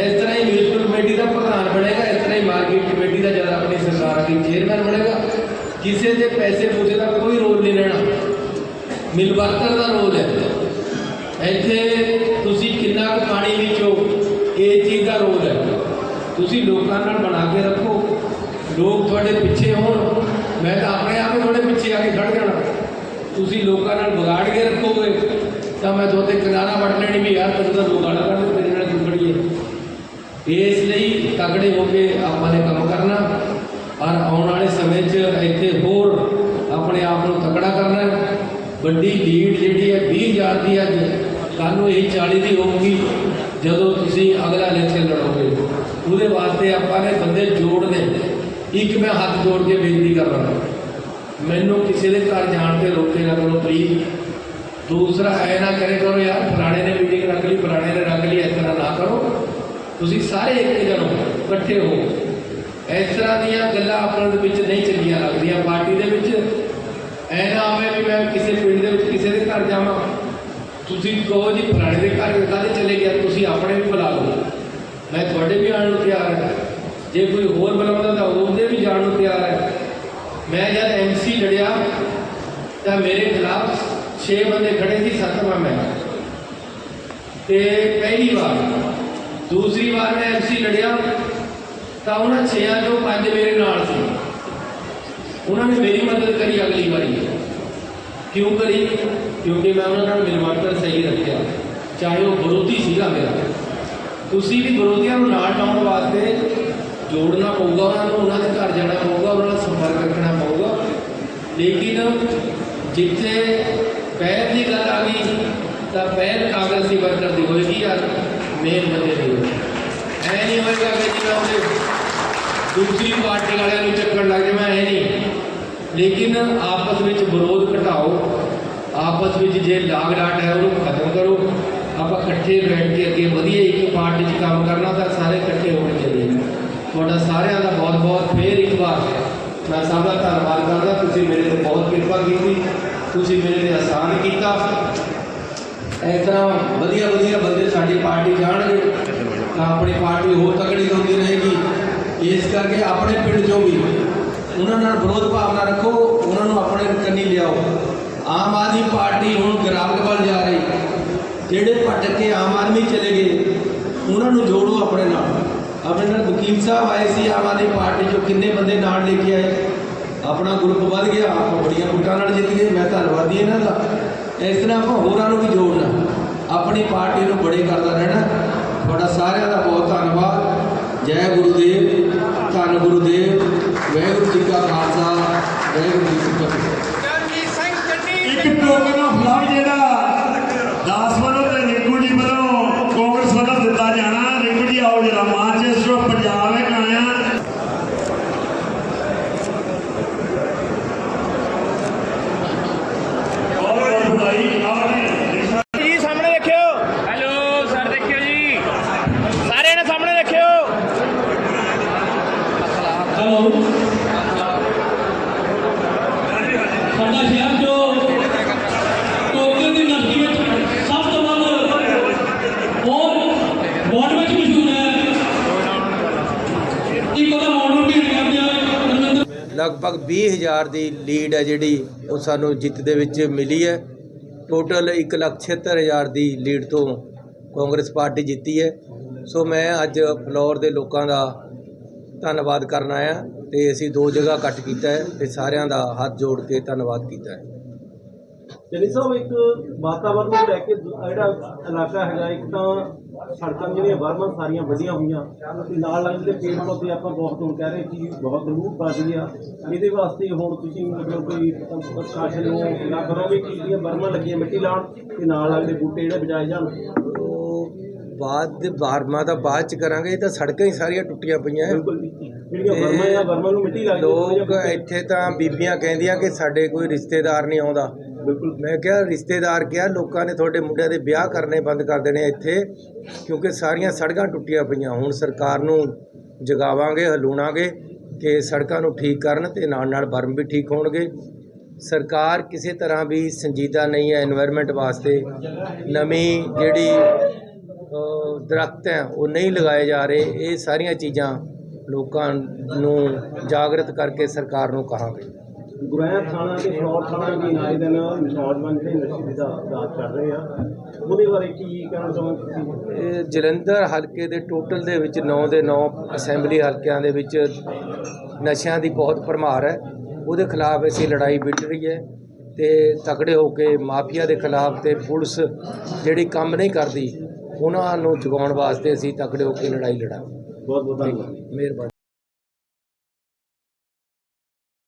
ਇਸ ਤਰ੍ਹਾਂ ਹੀ ਮਿਊਨਿਸਪਲ ਕਮੇਟੀ ਦਾ ਪ੍ਰਧਾਨ ਬਣੇਗਾ, ਇਸ ਤਰ੍ਹਾਂ ਹੀ ਮਾਰਕੀਟ ਕਮੇਟੀ ਦਾ ਜਦ ਆਪਣੀ ਸਰਕਾਰ ਦੀ ਚੇਅਰਮੈਨ ਬਣੇਗਾ। ਕਿਸੇ ਦੇ ਪੈਸੇ ਪੂਸੇ ਦਾ ਕੋਈ ਰੋਲ ਨਹੀਂ ਲੈਣਾ। ਮਿਲਵਰਕਰ ਦਾ ਰੋਲ ਹੈ। ਇੱਥੇ ਤੁਸੀਂ ਕਿੰਨਾ ਕੁ ਪਾਣੀ ਵਿੱਚੋਂ ਇਹ ਚੀਜ਼ ਦਾ ਰੋਲ ਹੈ। ਤੁਸੀਂ ਲੋਕਾਂ ਨਾਲ ਬਣਾ ਕੇ ਰੱਖੋ। ਲੋਕ ਤੁਹਾਡੇ ਪਿੱਛੇ ਹੋਣ। ਮੈਂ ਤਾਂ ਆਪਣੇ ਆਪ ਹੀ ਤੁਹਾਡੇ ਪਿੱਛੇ ਆ ਕੇ ਖੜ ਜਾਣਾ। ਤੁਸੀਂ ਲੋਕਾਂ ਨਾਲ ਵਿਗਾੜ ਕੇ ਰੱਖੋਗੇ। ਤਾਂ ਮੈਂ ਤੁਹਾਡੇ ਕਿਨਾਰਾ ਵੱਢ ਲੈਣੀ ਵੀ ਯਾਰ, ਤੈਨੂੰ ਤਾਂ ਲੋਕ ਗਾਲਾਂ ਤੇਰੇ ਨਾਲ ਕਿਉਂ ਇਸ ਲਈ ਤਗੜੇ ਹੋ ਕੇ ਆਪਾਂ ਨੇ ਕੰਮ ਕਰਨਾ। ਔਰ ਆਉਣ ਵਾਲੇ ਸਮੇਂ 'ਚ ਇੱਥੇ ਹੋਰ ਆਪਣੇ ਆਪ ਨੂੰ ਤਕੜਾ ਕਰਨਾ ਵੱਡੀ ਲੀਡ ਜਿਹੜੀ ਹੈ 20000 ਦੀ ਅੱਜ, ਕੱਲ੍ਹ ਨੂੰ ਇਹ 40 ਦੀ ਹੋਊਗੀ, ਜਦੋਂ ਤੁਸੀਂ ਅਗਲਾ ਇਲੈਕਸ਼ਨ ਲੜੋਗੇ। ਉਹਦੇ ਵਾਸਤੇ ਆਪਾਂ ਨੇ ਬੰਦੇ ਜੋੜਨੇ। ਇੱਕ ਮੈਂ ਹੱਥ ਜੋੜ ਕੇ ਬੇਨਤੀ ਕਰ ਰਹਾ ਮੈਨੂੰ ਕਿਸੇ ਦੇ ਘਰ ਜਾਣ ਤੇ ਰੋਕੇ ਨਾ ਕਰੋ ਪਲੀਜ਼ ਦੂਸਰਾ ਐ ਨਾ ਕਰੇ ਕਰੋ ਯਾਰ, ਫਲਾਣੇ ਨੇ ਮੀਟਿੰਗ ਰੱਖ ਲਈ, ਫਲਾਣੇ ਨੇ ਰੱਖ ਲਈ, ਇਸ ਤਰ੍ਹਾਂ ਨਾ ਕਰੋ। ਤੁਸੀਂ ਸਾਰੇ ਇੱਕ ਜਣੋ, ਇਕੱਠੇ ਹੋ। ਇਸ ਤਰ੍ਹਾਂ ਦੀਆਂ ਗੱਲਾਂ ਆਪਣ ਦੇ ਵਿੱਚ ਨਹੀਂ ਚੱਲੀਆਂ ਲੱਗਦੀਆਂ, ਪਾਰਟੀ ਦੇ ਵਿੱਚ। ਐ ਨਾ ਆਵੇ ਵੀ ਮੈਂ ਕਿਸੇ ਪਿੰਡ ਦੇ ਵਿੱਚ ਕਿਸੇ ਦੇ ਘਰ ਜਾਵਾਂ। ਤੁਸੀਂ ਕਹੋ ਜੀ, ਫਲਾਣੇ ਦੇ ਘਰ ਕਾਹਦੇ ਚਲੇ ਗਿਆ, ਤੁਸੀਂ ਆਪਣੇ ਵੀ ਬੁਲਾ ਲਓ। ਮੈਂ ਤੁਹਾਡੇ ਵੀ ਆਉਣ ਨੂੰ ਤਿਆਰ ਹਾਂ। ਜੇ ਕੋਈ ਹੋਰ ਬੁਲਾਉਂਦਾ ਤਾਂ ਉਹਦੇ ਵੀ ਜਾਣ ਨੂੰ ਤਿਆਰ ਹੈ। ਮੈਂ ਜਦ ਐਮਸੀ ਲੜਿਆ, ਤਾਂ ਮੇਰੇ ਖਿਲਾਫ 6 ਬੰਦੇ ਖੜੇ ਸੀ ਸੱਤਵਾਂ ਮੈਂ ਤੇ ਪਹਿਲੀ ਵਾਰ, ਦੂਸਰੀ ਵਾਰ ਮੈਂ ਐਮਸੀ ਲੜਿਆ, ਤਾਂ ਉਹਨਾਂ ਛੇਆਂ ਚੋਂ ਪੰਜ ਮੇਰੇ ਨਾਲ ਸੀ। ਉਹਨਾਂ ਨੇ ਮੇਰੀ ਮਦਦ ਕਰੀ ਅਗਲੀ ਵਾਰੀ। ਕਿਉਂ ਕਰੀ? ਕਿਉਂਕਿ ਮੈਂ ਉਹਨਾਂ ਨਾਲ ਮਿਲਵਰਤਨ ਸਹੀ ਰੱਖਿਆ। ਚਾਹੇ ਉਹ ਵਿਰੋਧੀ ਸੀਗਾ ਮੇਰਾ। ਤੁਸੀਂ ਵੀ ਵਿਰੋਧੀਆਂ ਨੂੰ ਨਾਲ ਲਾਉਣ ਵਾਸਤੇ ਜੋੜਨਾ ਪਊਗਾ, ਉਹਨਾਂ ਨੂੰ, ਉਹਨਾਂ ਦੇ ਘਰ ਜਾਣਾ ਪਊਗਾ, ਉਹਨਾਂ ਨਾਲ ਸੰਪਰਕ ਰੱਖਣਾ ਪਊਗਾ। ਲੇਕਿਨ ਜਿੱਥੇ ਪਹਿਲ ਦੀ ਗੱਲ ਆ ਗਈ, ਤਾਂ ਪਹਿਲ ਕਾਂਗਰਸੀ ਵਰਕਰ ਦੀ ਹੋਏਗੀ ਯਾਰ ਮੇਨ ਬੰਦੇ ਦੀ ਹੋਏਗੀ ਐ ਨਹੀਂ ਹੋਏਗਾ ਕਿ ਜਿਵੇਂ ਉਹਦੇ ਦੂਸਰੀ ਪਾਰਟੀ ਵਾਲਿਆਂ ਨੂੰ ਚੱਕਣ ਲੱਗ ਜਾਵਾਂ ਇਹ ਨਹੀਂ। ਲੇਕਿਨ ਆਪਸ ਵਿੱਚ ਵਿਰੋਧ ਘਟਾਓ, ਆਪਸ ਵਿੱਚ ਜੇ ਲਾਗ ਡਾਟ ਹੈ, ਉਹਨੂੰ ਖਤਮ ਕਰੋ। ਆਪਾਂ ਇਕੱਠੇ ਬੈਠ ਕੇ ਅੱਗੇ ਵਧੀਆ ਇੱਕ ਪਾਰਟੀ 'ਚ ਕੰਮ ਕਰਨਾ ਤਾਂ ਸਾਰੇ ਇਕੱਠੇ ਹੋਣੇ ਚਾਹੀਦੇ ਨੇ। ਤੁਹਾਡਾ ਸਾਰਿਆਂ ਦਾ ਬਹੁਤ ਬਹੁਤ ਫੇਰ ਇੱਕ ਵਾਰ ਮੈਂ ਸਭ ਦਾ ਧੰਨਵਾਦ ਕਰਦਾ, ਤੁਸੀਂ ਮੇਰੇ ਤੇ ਬਹੁਤ ਕਿਰਪਾ ਕੀਤੀ। ਤੁਸੀਂ ਮੇਰੇ ਤੇ ਆਸਾਨ ਕੀਤਾ। ਇਸ ਤਰ੍ਹਾਂ ਵਧੀਆ ਵਧੀਆ ਬੰਦੇ ਸਾਡੀ ਪਾਰਟੀ ਜਾਣਗੇ, ਤਾਂ ਆਪਣੀ ਪਾਰਟੀ ਹੋਰ ਤਕੜੀ ਹੁੰਦੀ ਰਹੇਗੀ। ਇਸ ਕਰਕੇ ਆਪਣੇ ਪਿੰਡ ਚੋਂ ਵੀ ਉਹਨਾਂ ਨਾਲ ਵਿਰੋਧ ਭਾਵਨਾ ਰੱਖੋ, ਉਹਨਾਂ ਨੂੰ ਆਪਣੇ ਕੰਨੀ ਲਿਆਓ। ਆਮ ਆਦਮੀ ਪਾਰਟੀ ਹੁਣ ਗਿਰਾਵਟ ਵੱਲ ਜਾ ਰਹੀ। ਜਿਹੜੇ ਭਟਕ ਕੇ ਆਮ ਆਦਮੀ ਚਲੇ ਗਏ, ਉਹਨਾਂ ਨੂੰ ਜੋੜੋ ਆਪਣੇ ਨਾਲ। ਆਪਣੇ ਨਾਲ ਵਕੀਲ ਸਾਹਿਬ ਆਏ ਸੀ, ਆਮ ਆਦਮੀ ਪਾਰਟੀ ਚੋਂ ਕਿੰਨੇ ਬੰਦੇ ਨਾਲ ਲੈ ਕੇ ਆਏ? ਆਪਣਾ ਗਰੁੱਪ ਵੱਧ ਗਿਆ, ਆਪਾਂ ਬੜੀਆਂ ਵੋਟਾਂ ਨਾਲ ਜਿੱਤ ਗਏ, ਮੈਂ ਧੰਨਵਾਦੀ ਇਹਨਾਂ ਦਾ। ਇਸ ਤਰ੍ਹਾਂ ਆਪਾਂ ਹੋਰਾਂ ਨੂੰ ਵੀ ਜੋੜਨਾ, ਆਪਣੀ ਪਾਰਟੀ ਨੂੰ ਬੜੇ ਕਰਦਾ ਰਹਿਣਾ। ਤੁਹਾਡਾ ਸਾਰਿਆਂ ਦਾ ਬਹੁਤ ਧੰਨਵਾਦ। ਜੈ ਗੁਰੂਦੇਵ, ਧੰਨ ਗੁਰੂਦੇਵ, ਵਾਹਿਗੁਰੂ ਜੀ ਕਾ ਖਾਲਸਾ, ਵਾਹਿਗੁਰੂ ਜੀ ਕੀ ਫਤਿਹ ਇੱਕ ਟੋਕਨ ਆਫ ਲਵ ਜਿਹੜਾ ਦਾਸ ਵੱਲੋਂ ਤੇ ਰਿੰਕੂ ਜੀ ਵੱਲੋਂ ਕਾਂਗਰਸ ਵੱਲੋਂ ਦਿੱਤਾ ਜਾਣਾ ਰਿੰਕੂ ਜੀ ਆਓ ਜਰਾ ਮਾਂਚੈਸਟਰ ਪੰਜਾਬ ਵਿੱਚ ਆਇਆ ਬਹੁਤ ਬਹੁਤ ਵਧਾਈ ਆਪਣੇ ਜੀ ਸਾਹਮਣੇ ਦੇਖਿਓ ਹੈਲੋ ਸਰ ਦੇਖਿਓ ਜੀ ਸਾਰਿਆਂ ਨੇ ਸਾਹਮਣੇ ਦੇਖਿਓ ਹੈਲੋ ਸਾਡਾ ਸ਼ਹਿਰ ਜੋ ਟੋਕਰੇ ਦੀ ਨਸਲੀ ਵਿੱਚ ਸਭ ਤੋਂ ਵੱਧ ਹੋਰ ਵਾਰਡ ਵਿੱਚ ਮਸ਼ਹੂਰ ਹੈ ਇੱਕ ਉਹਦਾ ਮਾਡਲ ਵੀ ਕਰਦੇ ਆ ਰਮਿੰਦਰ ਲਗਭਗ 20000 ਦੀ ਲੀਡ ਹੈ ਜਿਹੜੀ ਉਹ ਸਾਨੂੰ ਜਿੱਤ ਦੇ ਵਿੱਚ ਮਿਲੀ ਹੈ। ਟੋਟਲ 176000 ਦੀ ਲੀਡ ਤੋਂ ਕਾਂਗਰਸ ਪਾਰਟੀ ਜਿੱਤੀ ਹੈ। ਸੋ ਮੈਂ ਅੱਜ ਫਲੋਰ ਦੇ ਲੋਕਾਂ ਦਾ ਧੰਨਵਾਦ ਕਰਨ ਆਇਆ ਤੇ ਅਸੀਂ ਦੋ ਜਗ੍ਹਾ ਇਕੱਠ ਕੀਤਾ ਹੈ ਤੇ ਸਾਰਿਆਂ ਦਾ ਹੱਥ ਜੋੜ ਕੇ ਧੰਨਵਾਦ ਕੀਤਾ ਹੈ। ਜਨੀ ਸਾਹਿਬ, ਇੱਕ ਵਾਤਾਵਰਨ ਨੂੰ ਲੈ ਕੇ ਜਿਹੜਾ ਇਲਾਕਾ ਹੈਗਾ, ਇੱਕ ਤਾਂ ਸੜਕਾਂ ਜਿਹੜੀਆਂ ਬਾਰਮਾਂ ਸਾਰੀਆਂ ਵੱਡੀਆਂ ਹੋਈਆਂ। ਤੇ ਨਾਲ ਲੱਗਦੇ ਪੇੜ ਪੌਦੇ ਆਪਾਂ ਬਹੁਤ ਹੁਣ ਕਹਿ ਰਹੇ ਕਿ ਬਹੁਤ ਪਾ ਗਈ ਆ ਇਹਦੇ ਵਾਸਤੇ ਹੁਣ ਤੁਸੀਂ ਮਤਲਬ ਕੋਈ ਪ੍ਰਸ਼ਾਸਨ ਨੂੰ ਨਾ ਕਰੋਗੇ ਕਿ ਜਿਹੜੀਆਂ ਬਾਰਮਾਂ ਲੱਗੀਆਂ ਮਿੱਟੀ ਲਾਉਣ ਤੇ ਨਾਲ ਲੱਗਦੇ ਬੂਟੇ ਜਿਹੜੇ ਬਜਾਏ ਜਾਣ। ਬਾਅਦ ਬਾਰਮਾ ਦਾ ਬਾਅਦ ਚ ਕਰਾਂਗੇ ਇਹ ਤਾਂ ਸੜਕਾਂ ਹੀ ਸਾਰੀਆਂ ਟੁੱਟੀਆਂ ਪਈਆਂ ਹੈ। ਲੋਕ ਇੱਥੇ ਤਾਂ ਬੀਬੀਆਂ ਕਹਿੰਦੀਆਂ ਕਿ ਸਾਡੇ ਕੋਈ ਰਿਸ਼ਤੇਦਾਰ ਨਹੀਂ ਆਉਂਦਾ। ਬਿਲਕੁਲ, ਮੈਂ ਕਿਹਾ ਰਿਸ਼ਤੇਦਾਰ ਕਿਹਾ, ਲੋਕਾਂ ਨੇ ਤੁਹਾਡੇ ਮੁੰਡਿਆਂ ਦੇ ਵਿਆਹ ਕਰਨੇ ਬੰਦ ਕਰ ਦੇਣੇ ਇੱਥੇ, ਕਿਉਂਕਿ ਸਾਰੀਆਂ ਸੜਕਾਂ ਟੁੱਟੀਆਂ ਪਈਆਂ। ਹੁਣ ਸਰਕਾਰ ਨੂੰ ਜਗਾਵਾਂਗੇ, ਹਲੂਣਾਂਗੇ ਕਿ ਸੜਕਾਂ ਨੂੰ ਠੀਕ ਕਰਨ ਤੇ ਨਾਲ ਨਾਲ ਬਰਮ ਵੀ ਠੀਕ ਹੋਣਗੇ। ਸਰਕਾਰ ਕਿਸੇ ਤਰ੍ਹਾਂ ਵੀ ਸੰਜੀਦਾ ਨਹੀਂ ਹੈ এনवायरमेंट ਵਾਸਤੇ। ਨਵੀਂ ਜਿਹੜੀ ਦਰਖਤ ਹੈ, ਉਹ ਨਹੀਂ ਲਗਾਏ ਜਾ ਰਹੇ। ਇਹ ਸਾਰੀਆਂ ਚੀਜ਼ਾਂ ਲੋਕਾਂ ਨੂੰ ਜਾਗਰਤ ਕਰਕੇ ਸਰਕਾਰ ਨੂੰ ਕਹਾਂਗੇ। ਗੁਰੈਆ ਥਾਣਾ ਤੇ ਫਲੋਰ ਥਾਣਾ ਵੀ ਆਏ ਦਿਨ ਨੌਜਵਾਨ ਜਿਹੜੇ ਨਸ਼ੇ ਦਾ ਦਾਤ ਕਰ ਰਹੇ ਆ ਉਹਦੇ ਬਾਰੇ ਕੀ ਕਹਿਣਾ ਚਾਹੁੰਦੇ ਇਹ ਜਲੰਧਰ ਹਲਕੇ ਦੇ ਟੋਟਲ ਦੇ ਵਿੱਚ 9 ਦੇ 9 ਅਸੈਂਬਲੀ ਹਲਕਿਆਂ ਦੇ ਵਿੱਚ ਨਸ਼ਿਆਂ ਦੀ ਬਹੁਤ ਭਰਮਾਰ ਹੈ। ਉਹਦੇ ਖਿਲਾਫ ਅਸੀਂ ਲੜਾਈ ਵਿੱਢ ਰਹੀ ਹੈ ਤੇ ਤਕੜੇ ਹੋ ਕੇ ਮਾਫੀਆ ਦੇ ਖਿਲਾਫ ਤੇ ਪੁਲਿਸ ਜਿਹੜੀ ਕੰਮ ਨਹੀਂ ਕਰਦੀ ਉਹਨਾਂ ਨੂੰ ਜਗਾਉਣ ਵਾਸਤੇ ਅਸੀਂ ਤਕੜੇ ਹੋ ਕੇ ਲੜਾਈ ਲੜਾਂਗੇ। ਬਹੁਤ ਬਹੁਤ ਧੰਨਵਾਦ। ਮਿਹਰਬਾਨੀ।